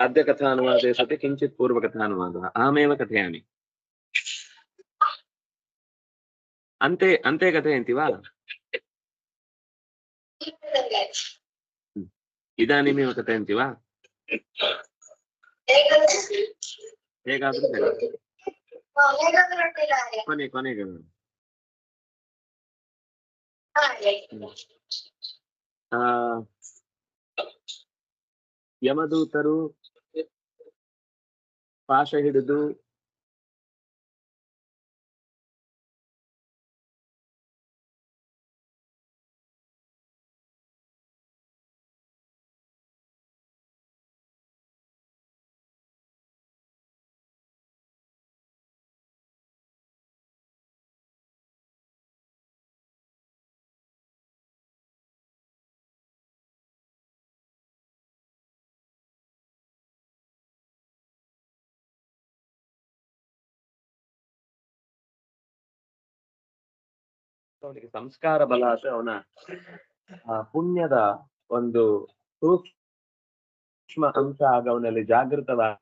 अद्य कथानुवादे सति किञ्चित् पूर्वकथानुवादः अहमेव कथयामि अन्ते अन्ते कथयन्ति वा इदानीमेव कथयन्ति वा एकादृश कोने कोने गमनम् ಯಮದೂತರು ಪಾಶ ಹಿಡಿದು ಅವನಿಗೆ ಸಂಸ್ಕಾರ ಬಲ ಅಂತ ಅವನ ಪುಣ್ಯದ ಒಂದು ಸೂಕ್ಷ್ಮ ಅಂಶ ಆಗ ಅವನಲ್ಲಿ ಜಾಗೃತವಾದ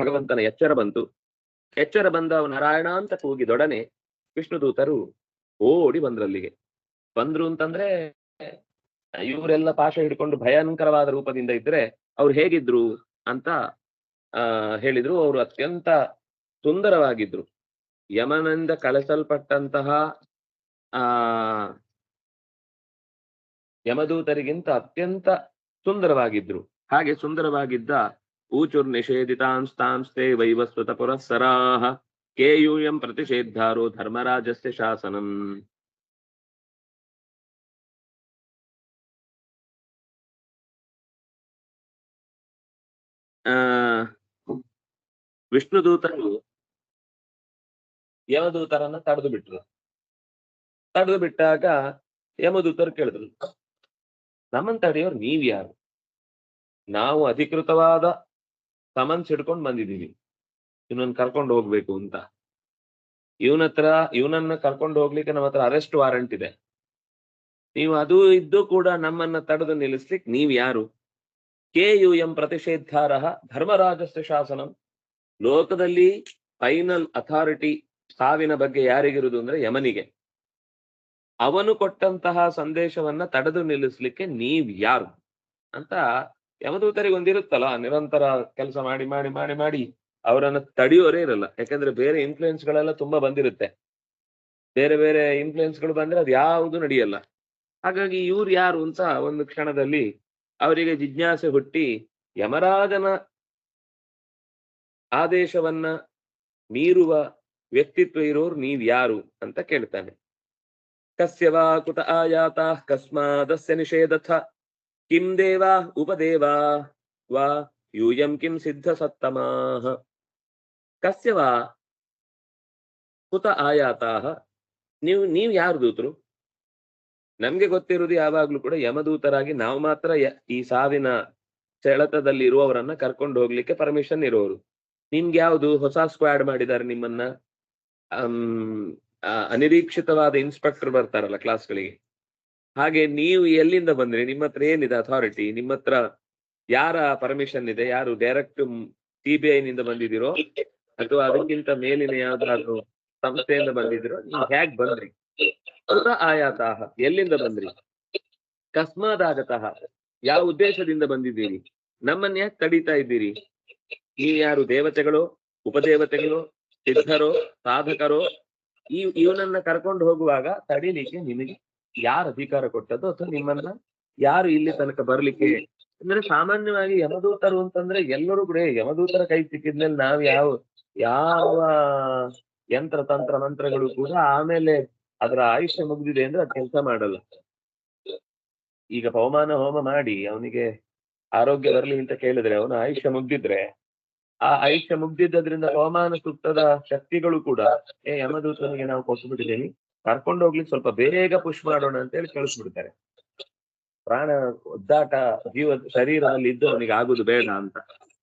ಭಗವಂತನ ಎಚ್ಚರ ಬಂತು. ಎಚ್ಚರ ಬಂದ ನಾರಾಯಣ ಅಂತ ಕೂಗಿದೊಡನೆ ವಿಷ್ಣುದೂತರು ಓಡಿ ಬಂದ್ರಲ್ಲಿಗೆ. ಬಂದ್ರು ಅಂತಂದ್ರೆ ಇವರೆಲ್ಲ ಪಾಶ ಹಿಡ್ಕೊಂಡು ಭಯಂಕರವಾದ ರೂಪದಿಂದ ಇದ್ರೆ ಅವ್ರು ಹೇಗಿದ್ರು ಅಂತ, ಆ, ಹೇಳಿದ್ರು. ಅವರು ಅತ್ಯಂತ ಸುಂದರವಾಗಿದ್ರು. ಯಮನಿಂದ ಕಳಿಸಲ್ಪಟ್ಟಂತಹ ಆ, ಯಮದೂತರಿಗಿಂತ ಅತ್ಯಂತ ಸುಂದರವಾಗಿದ್ರು. ಹಾಗೆ ಸುಂದರವಾಗಿದ್ದ ಊಚುರ್ ನಿಷೇಧಿತಾಂಸ್ತಾಂಸ್ತೆ ವೈವಸ್ವತ ಪುರಸ್ಸರಾಹ, ಕೇಯೂಯಂ ಪ್ರತಿಷೇಧಾರೋ ಧರ್ಮರಾಜಸ್ಯ ಶಾಸನಂ. ವಿಷ್ಣುದೂತರು ಯಮದೂತರನ್ನ ತಡೆದು ಬಿಟ್ರು. ತಡೆದು ಬಿಟ್ಟಾಗ ಯಮದೂತರು ಕೇಳಿದ್ರು, ನಮ್ಮನ್ ತಡೆಯೋರು ನೀವ್ ಯಾರು? ನಾವು ಅಧಿಕೃತವಾದ ಸಮನ್ಸ್ ಹಿಡ್ಕೊಂಡು ಬಂದಿದೀವಿ ಇವನನ್ನ ಕರ್ಕೊಂಡು ಹೋಗ್ಬೇಕು ಅಂತ. ಇವನ ಹತ್ರ, ಇವನನ್ನ ಕರ್ಕೊಂಡು ಹೋಗ್ಲಿಕ್ಕೆ ನಮ್ಮ ಹತ್ರ ಅರೆಸ್ಟ್ ವಾರೆಂಟ್ ಇದೆ. ನೀವು ಅದು ಇದ್ದು ಕೂಡ ನಮ್ಮನ್ನ ತಡೆದು ನಿಲ್ಲಿಸ್ಲಿಕ್ಕೆ ನೀವ್ ಯಾರು? ಕೆ ಯು ಎಂ ಪ್ರತಿಷೇಧಾರ ಧರ್ಮರಾಜಸ್ಯ ಶಾಸನಂ, ಲೋಕದಲ್ಲಿ ಫೈನಲ್ ಅಥಾರಿಟಿ ಸಾವಿನ ಬಗ್ಗೆ ಯಾರಿಗಿರುವುದು ಅಂದ್ರೆ ಯಮನಿಗೆ. ಅವನು ಕೊಟ್ಟಂತಹ ಸಂದೇಶವನ್ನ ತಡೆದು ನಿಲ್ಲಿಸ್ಲಿಕ್ಕೆ ನೀವ್ ಯಾರು? ಅಂತ ಯಮದೂತರಿಗೆ ಒಂದಿರುತ್ತಲ್ಲ, ನಿರಂತರ ಕೆಲಸ ಮಾಡಿ ಮಾಡಿ ಮಾಡಿ ಮಾಡಿ ಅವರನ್ನ ತಡೆಯೋರೇ ಇರಲ್ಲ. ಯಾಕಂದ್ರೆ ಬೇರೆ ಇನ್ಫ್ಲೂಯೆನ್ಸ್ ಗಳೆಲ್ಲ ತುಂಬಾ ಬಂದಿರುತ್ತೆ. ಬೇರೆ ಬೇರೆ ಇನ್ಫ್ಲೂಯೆನ್ಸ್ಗಳು ಬಂದ್ರೆ ಅದು ಯಾವುದು ನಡೆಯಲ್ಲ. ಹಾಗಾಗಿ ಇವ್ರು ಯಾರು ಅಂತ ಒಂದು ಕ್ಷಣದಲ್ಲಿ ಅವರಿಗೆ ಜಿಜ್ಞಾಸೆ ಹುಟ್ಟಿ ಯಮರಾಜನ ಆದೇಶವನ್ನ ಮೀರುವ ವ್ಯಕ್ತಿತ್ವ ಇರೋರು ನೀವ್ ಯಾರು ಅಂತ ಕೇಳ್ತಾನೆ. ಕಸ್ಯವಾ ಕುತ ಆಯಾತ ಕಸ್ಮಾದಸ್ಯ ನಿಷೇಧಥ. ಕಿಂ ದೇವಾ ಉಪದೇವಾ ವಾ ಯೂಯಂ ಕಿಂ ಸಿದ್ಧ ಸತ್ತಮಾಹ. ಕಸ್ಯವಾ ಕುತ ಆಯಾತಾಹ. ನೀವು, ನೀವ್ ಯಾರು ದೂತರು? ನಮ್ಗೆ ಗೊತ್ತಿರುವುದು ಯಾವಾಗ್ಲೂ ಕೂಡ ಯಮದೂತರಾಗಿ ನಾವು ಮಾತ್ರ ಈ ಸಾವಿನ ಸೆಳೆತದಲ್ಲಿ ಇರುವವರನ್ನ ಕರ್ಕೊಂಡು ಹೋಗ್ಲಿಕ್ಕೆ ಪರ್ಮಿಷನ್ ಇರೋರು. ನಿಮ್ಗೆ ಯಾವುದು ಹೊಸ ಸ್ಕ್ವಾಡ್ ಮಾಡಿದ್ದಾರೆ ನಿಮ್ಮನ್ನ? ಅನಿರೀಕ್ಷಿತವಾದ ಇನ್ಸ್ಪೆಕ್ಟರ್ ಬರ್ತಾರಲ್ಲ ಕ್ಲಾಸ್ಗಳಿಗೆ ಹಾಗೆ ನೀವು ಎಲ್ಲಿಂದ ಬಂದ್ರಿ? ನಿಮ್ಮ ಹತ್ರ ಏನಿದೆ ಅಥಾರಿಟಿ ನಿಮ್ಮ ಹತ್ರ ಯಾರ ಪರ್ಮಿಷನ್ ಇದೆ? ಯಾರು ಡೈರೆಕ್ಟ್ ಸಿ ಬಿ ಐ ನಿಂದ ಬಂದಿದ್ದೀರೋ? ಅಥವಾ ಅದಕ್ಕಿಂತ ಮೇಲಿನ ಯಾವ್ದಾದ್ರು ಸಂಸ್ಥೆಯಿಂದ ಬಂದಿದ್ರು ನೀವು ಹೇಗ್ ಬಂದ್ರಿ? ಆಯಾತ ಎಲ್ಲಿಂದ ಬಂದ್ರಿ? ಕಸ್ಮಾದಾಗತಃ. ಯಾವ ಉದ್ದೇಶದಿಂದ ಬಂದಿದ್ದೀರಿ? ನಮ್ಮನ್ನ ಯಾಕೆ ತಡೀತಾ ಇದ್ದೀರಿ? ನೀವು ಯಾರು ದೇವತೆಗಳು, ಉಪದೇವತೆಗಳು ಸಿದ್ಧರೋ, ಸಾಧಕರು, ಈ ಇವನನ್ನ ಕರ್ಕೊಂಡು ಹೋಗುವಾಗ ತಡಿಲಿಕ್ಕೆ ನಿಮಗೆ ಯಾರು ಅಧಿಕಾರ ಕೊಟ್ಟದ್ದು ಅಥವಾ ನಿಮ್ಮನ್ನ ಯಾರು ಇಲ್ಲಿ ತನಕ ಬರ್ಲಿಕ್ಕೆ? ಅಂದ್ರೆ ಸಾಮಾನ್ಯವಾಗಿ ಯಮದೂತರು ಅಂತಂದ್ರೆ ಎಲ್ಲರೂ ಕೂಡ ಯಮದೂತರ ಕೈ ಸಿಕ್ಕಿದ್ಮೇಲೆ ನಾವ್ ಯಾವ ಯಾವ ಯಂತ್ರ, ತಂತ್ರ, ಮಂತ್ರಗಳು ಕೂಡ ಆಮೇಲೆ ಅದರ ಆಯುಷ್ಯ ಮುಗ್ದಿದೆ ಅಂದ್ರೆ ಅದು ಕೆಲಸ ಮಾಡಲ್ಲ. ಈಗ ಪವಮಾನ ಹೋಮ ಮಾಡಿ, ಅವನಿಗೆ ಆರೋಗ್ಯ ಬರ್ಲಿ ಅಂತ ಕೇಳಿದ್ರೆ, ಅವನು ಆಯುಷ್ಯ ಮುಗ್ದಿದ್ರೆ ಆ ಆಯುಷ್ಯ ಮುಗ್ದಿದ್ದರಿಂದ ಹವಾಮಾನ ಸೂಕ್ತದ ಶಕ್ತಿಗಳು ಕೂಡ, ಏ ಯಮದೂತನಿಗೆ ನಾವು ಕೊಟ್ಟು ಬಿಟ್ಟಿದ್ದೇನೆ ಕರ್ಕೊಂಡು ಹೋಗ್ಲಿಕ್ಕೆ ಸ್ವಲ್ಪ ಬೇಗ ಪುಷ್ ಮಾಡೋಣ ಅಂತ ಹೇಳಿ ಕಳಿಸ್ಬಿಡ್ತಾರೆ. ಪ್ರಾಣ ಒದ್ದಾಟ ಜೀವ ಶರೀರದಲ್ಲಿ ಇದ್ದು ಅವನಿಗೆ ಆಗುದು ಬೇಡ ಅಂತ.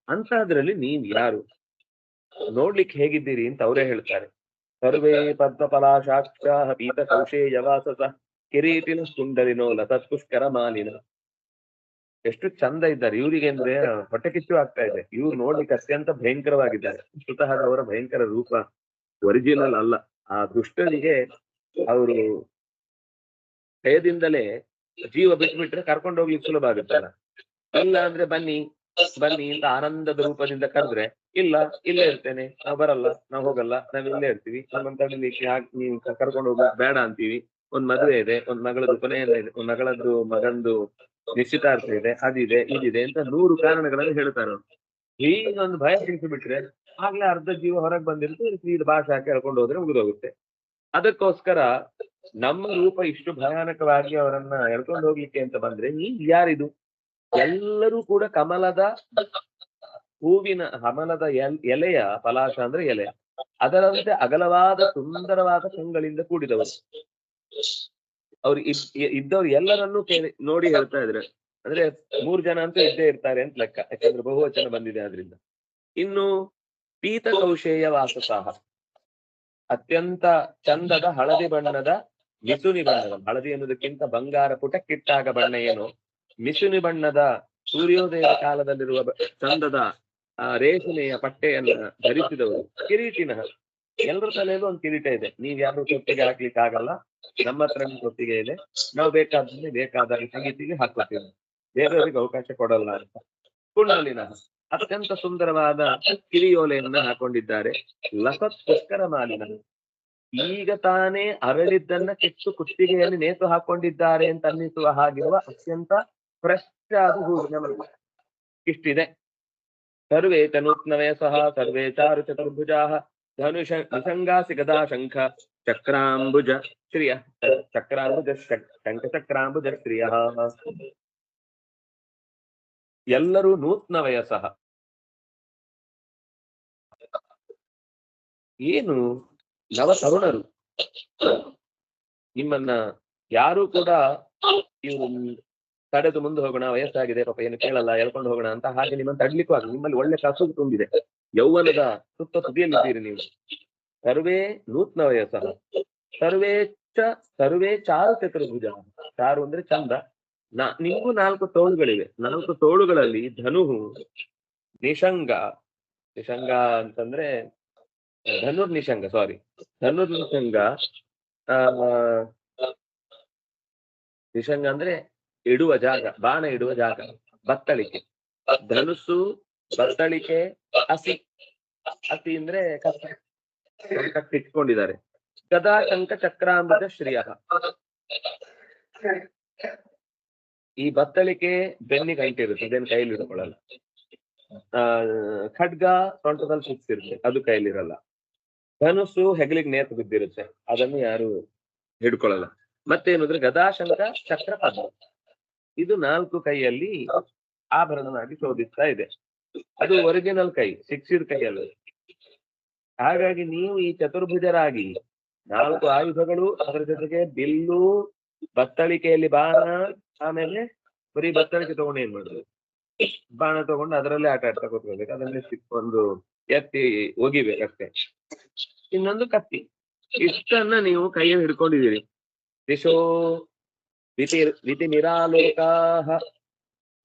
ಅಂತದ್ರಲ್ಲಿ ನೀವ್ ಯಾರು? ನೋಡ್ಲಿಕ್ಕೆ ಹೇಗಿದ್ದೀರಿ ಅಂತ ಅವರೇ ಹೇಳ್ತಾರೆ. ಸರ್ವೇ ಪದ್ಮಫಲಾಶಾಕ್ಷ ಪೀತ ಕೌಶೇಯವಾಸಸ ಕಿರೀಟಿನ ಸುಂದರಿನೋ ಲತತ್ಪುಷ್ಕರ ಮಾಲಿನ. ಎಷ್ಟು ಚಂದ ಇದ್ದಾರೆ. ಇವರಿಗೆ ಅಂದ್ರೆ ಹೊಟ್ಟೆ ಕಿಚ್ಚು ಆಗ್ತಾ ಇದೆ. ಇವ್ರು ನೋಡ್ಲಿಕ್ಕೆ ಅತ್ಯಂತ ಭಯಂಕರವಾಗಿದ್ದಾರೆ. ಸ್ವತಃ ಅವರ ಭಯಂಕರ ರೂಪ ಒರಿಜಿನಲ್ ಅಲ್ಲ. ಆ ದುಷ್ಟರಿಗೆ ಅವರು ಭಯದಿಂದಲೇ ಜೀವ ಬಿಟ್ಬಿಟ್ರೆ ಕರ್ಕೊಂಡು ಹೋಗ್ಲಿಕ್ಕೆ ಸುಲಭ ಆಗುತ್ತಲ್ಲ. ಇಲ್ಲ ಅಂದ್ರೆ ಬನ್ನಿ ಬನ್ನಿ ಅಂತ ಆನಂದದ ರೂಪದಿಂದ ಕರೆದ್ರೆ ಇಲ್ಲ ಇಲ್ಲೇ ಇರ್ತೇನೆ ನಾವ್ ಬರಲ್ಲ ನಾವ್ ಹೋಗಲ್ಲ ನಾವ್ ಇಲ್ಲೇ ಇರ್ತೀವಿ. ನಮ್ಮಂತಿ ತಡಿಲಿಕ್ಕೆ ಯಾಕೆ ನೀವು ಕರ್ಕೊಂಡು ಹೋಗ್ಬೇಕು ಬೇಡ ಅಂತೀವಿ. ಒಂದ್ ಮದುವೆ ಇದೆ ಒಂದ್ ಮಗಳದ್ದು ಕೊನೆಯಲ್ಲ ಇದೆ ಒಂದ್ ಮಗಳದ್ದು ಮಗಂದು ನಿಶ್ಚಿತಾರ್ಥ ಇದೆ ಅದಿದೆ, ಇದಿದೆ ಅಂತ ನೂರು ಕಾರಣಗಳನ್ನು ಹೇಳ್ತಾರೆ. ಒಂದು ಭಯ ಬಿಟ್ರೆ ಆಗ್ಲೇ ಅರ್ಧ ಜೀವ ಹೊರಗೆ ಬಂದಿರುತ್ತೆ ಇದು ಭಾಷೆ ಹಾಕಿ ಹೇಳ್ಕೊಂಡು ಹೋದ್ರೆ ಮುಗಿದೋಗುತ್ತೆ. ಅದಕ್ಕೋಸ್ಕರ ನಮ್ಮ ರೂಪ ಇಷ್ಟು ಭಯಾನಕವಾಗಿ ಅವರನ್ನ ಎಳ್ಕೊಂಡು ಹೋಗ್ಲಿಕ್ಕೆ ಅಂತ ಬಂದ್ರೆ ಈ ಯಾರಿದು? ಎಲ್ಲರೂ ಕೂಡ ಕಮಲದ ಹೂವಿನ ಕಮಲದ ಎಲ್- ಎಲೆಯ ಪಲಾಶ ಅಂದ್ರೆ ಎಲೆ. ಅದರಂತೆ ಅಗಲವಾದ ಸುಂದರವಾದ ಕಂಗಳಿಂದ ಕೂಡಿದವರು. ಅವ್ರು ಇದ್ದವ್ರು ಎಲ್ಲರನ್ನೂ ನೋಡಿ ಹೇಳ್ತಾ ಇದ್ರೆ. ಅಂದ್ರೆ ಮೂರ್ ಜನ ಅಂತೂ ಇದ್ದೇ ಇರ್ತಾರೆ ಅಂತ ಲೆಕ್ಕ. ಯಾಕಂದ್ರೆ ಬಹುವಚನ ಬಂದಿದೆ ಅದರಿಂದ ಇನ್ನು ಪೀತ ಕೌಶೇಯ ವಾಸಸಾಹ. ಅತ್ಯಂತ ಚಂದದ ಹಳದಿ ಬಣ್ಣದ ಮಿಸುನಿ ಬಣ್ಣದ, ಹಳದಿ ಎನ್ನುವುದಕ್ಕಿಂತ ಬಂಗಾರ ಪುಟಕ್ಕಿಟ್ಟಾಗ ಬಣ್ಣ ಏನು? ಮಿಸುನಿ ಬಣ್ಣದ ಸೂರ್ಯೋದಯ ಕಾಲದಲ್ಲಿರುವ ಚಂದದ, ಆ, ರೇಷ್ಮೆಯ ಪಟ್ಟೆಯನ್ನ ಧರಿಸಿದವರು ಕಿರೀಟಿನ ಎಲ್ಲರ ತಲೆಯಲ್ಲೂ ಒಂದು ಕಿರೀಟ ಇದೆ. ನೀವ್ ಯಾರು ತೊಟ್ಟಿಗೆ ಹಾಕ್ಲಿಕ್ಕೆ ಆಗಲ್ಲ. ನಮ್ಮ ಹತ್ರ ತೊಟ್ಟಿಗೆ ಇದೆ. ನಾವು ಬೇಕಾದ್ರೆ ಬೇಕಾದಾಗ ತೆಗಿತೀವಿ ಹಾಕೋತೀವಿ ಬೇರೆಯವರಿಗೆ ಅವಕಾಶ ಕೊಡಲ್ಲ ಅಂತ. ಕುಂಡಲಿನ ಅತ್ಯಂತ ಸುಂದರವಾದ ಕಿರಿಯೋಲೆಯನ್ನ ಹಾಕೊಂಡಿದ್ದಾರೆ. ಲಸತ್ ಪುಷ್ಕರ ಮಾಲಿನ. ಈಗ ತಾನೇ ಅರಳಿದ್ದನ್ನ ಕೆಟ್ಟು ಕುತ್ತಿಗೆಯಲ್ಲಿ ನೇತು ಹಾಕೊಂಡಿದ್ದಾರೆ ಅಂತ ಅನ್ನಿಸುವ ಹಾಗಿರುವ ಅತ್ಯಂತ ಫ್ರೆಶ್ ಆದ ಹೂವಿನ ಮರ. ಇಷ್ಟಿದೆ. ಸರ್ವೇ ತನೂತ್ನವೇ ಸಹ ಸರ್ವೇ ಚಾರು ಚತುರ್ಭುಜಾ ಧನುಷ ನಿಸಂಗಾಸಿ ಗದಾ ಶಂಖ ಚಕ್ರಾಂಬುಜ ಶ್ರಿಯ ಚಕ್ರಾಂಬುಜ ಶಂಖ ಚಕ್ರಾಂಬುಜ ಶ್ರಿಯ ಎಲ್ಲರೂ ನೂತ್ನ ವಯಸ್ಸ ಏನು ನವ ತರುಣರು ನಿಮ್ಮನ್ನ ಯಾರು ಕೂಡ ಇವರು ತಡೆದು ಮುಂದೆ ಹೋಗೋಣ ವಯಸ್ಸಾಗಿದೆ ಪಾಪ ಏನು ಕೇಳಲ್ಲ ಎಳ್ಕೊಂಡು ಹೋಗೋಣ ಅಂತ ಹಾಗೆ ನಿಮ್ಮನ್ನು ತಡ್ಲಿಕ್ಕೂ ಆಗಲ್ಲ. ನಿಮ್ಮಲ್ಲಿ ಒಳ್ಳೆ ಕಸು ತುಂಬಿದೆ. ಯೌವನದ ಸುತ್ತ ತುದಿಯಲ್ಲಿದ್ದೀರಿ ನೀವು. ಸರ್ವೇ ನೂತ್ನ ವಯಸ್ಸ ಸರ್ವೇ ಚ, ಸರ್ವೇ ಚಾರು ಚತುರ್ಭುಜ. ಚಾರು ಅಂದ್ರೆ ಚಂದ. ನಾ, ನಿಮಗೂ ನಾಲ್ಕು ತೋಳುಗಳಿವೆ. ನಾಲ್ಕು ತೋಳುಗಳಲ್ಲಿ ಧನುಹು ನಿಶಂಗ. ನಿಶಂಗ ಅಂತಂದ್ರೆ, ಧನುರ್ ನಿಶಂಗ ಸಾರಿ ಧನುರ್ ನಿಶಂಗ, ಆ, ನಿಶಂಗ ಅಂದ್ರೆ ಇಡುವ ಜಾಗ, ಬಾಣ ಇಡುವ ಜಾಗ, ಬತ್ತಳಿಕೆ. ಧನುಸ್ಸು ಬತ್ತಳಿಕೆ ಹಸಿ ಹಸಿ ಅಂದ್ರೆ ಇಟ್ಕೊಂಡಿದ್ದಾರೆ. ಗದಾ ಕಂಕ ಚಕ್ರಾಂಬುಜ ಶ್ರೀಯ. ಈ ಬತ್ತಳಿಕೆ ಬೆನ್ನಿಗೆ ಇರುತ್ತೆ ಅದೇನು ಕೈಲಿ ಇಟ್ಕೊಳ್ಳಲ್ಲ. ಆ ಖಡ್ಗ ಸೊಂಟದಲ್ಲಿ ಸುತ್ತಿರುತ್ತೆ ಅದು ಕೈಲಿರಲ್ಲ ಧನುಸ್ಸು ಹೆಗಲಿಗೆ ನೇತು ಬಿದ್ದಿರುತ್ತೆ ಅದನ್ನು ಯಾರು ಹಿಡ್ಕೊಳ್ಳಲ್ಲ. ಮತ್ತೇನಂದ್ರೆ ಗದಾಶಂಕ ಚಕ್ರ ಪದ್ಮ ಇದು ನಾಲ್ಕು ಕೈಯಲ್ಲಿ ಆಭರಣನಾಗಿ ಶೋಧಿಸ್ತಾ ಇದೆ. ಅದು ಒರಿಜಿನಲ್ ಕೈ ಸಿಕ್ಸಿದ ಕೈ ಅಲ್ಲ ಹಾಗಾಗಿ ನೀವು ಈ ಚತುರ್ಭುಜರಾಗಿ ನಾಲ್ಕು ಆಯುಧಗಳು ಅದರ ಜೊತೆಗೆ ಬಿಲ್ಲು, ಬತ್ತಳಿಕೆಯಲ್ಲಿ ಬಾಣ, ಆಮೇಲೆ ಬರೀ ಬತ್ತಳಿಕೆ ತಗೊಂಡು ಏನ್ ಮಾಡುದು? ಬಾಣ ತಗೊಂಡು ಅದರಲ್ಲೇ ಆಟ ಆಡ್ತಾ ಕೂತ್ಕೊಳ್ಬೇಕು. ಅದರಲ್ಲಿ ಒಂದು ಎತ್ತಿ ಒಗಿಬೇಕಷ್ಟೇ ಇನ್ನೊಂದು ಕತ್ತಿ. ಇಷ್ಟನ್ನ ನೀವು ಕೈಯಲ್ಲಿ ಹಿಡ್ಕೊಂಡಿದ್ದೀರಿ. ದಿಶೋ ವಿತಿ ವಿತಿ ನಿರಾಲೋಕಾಹ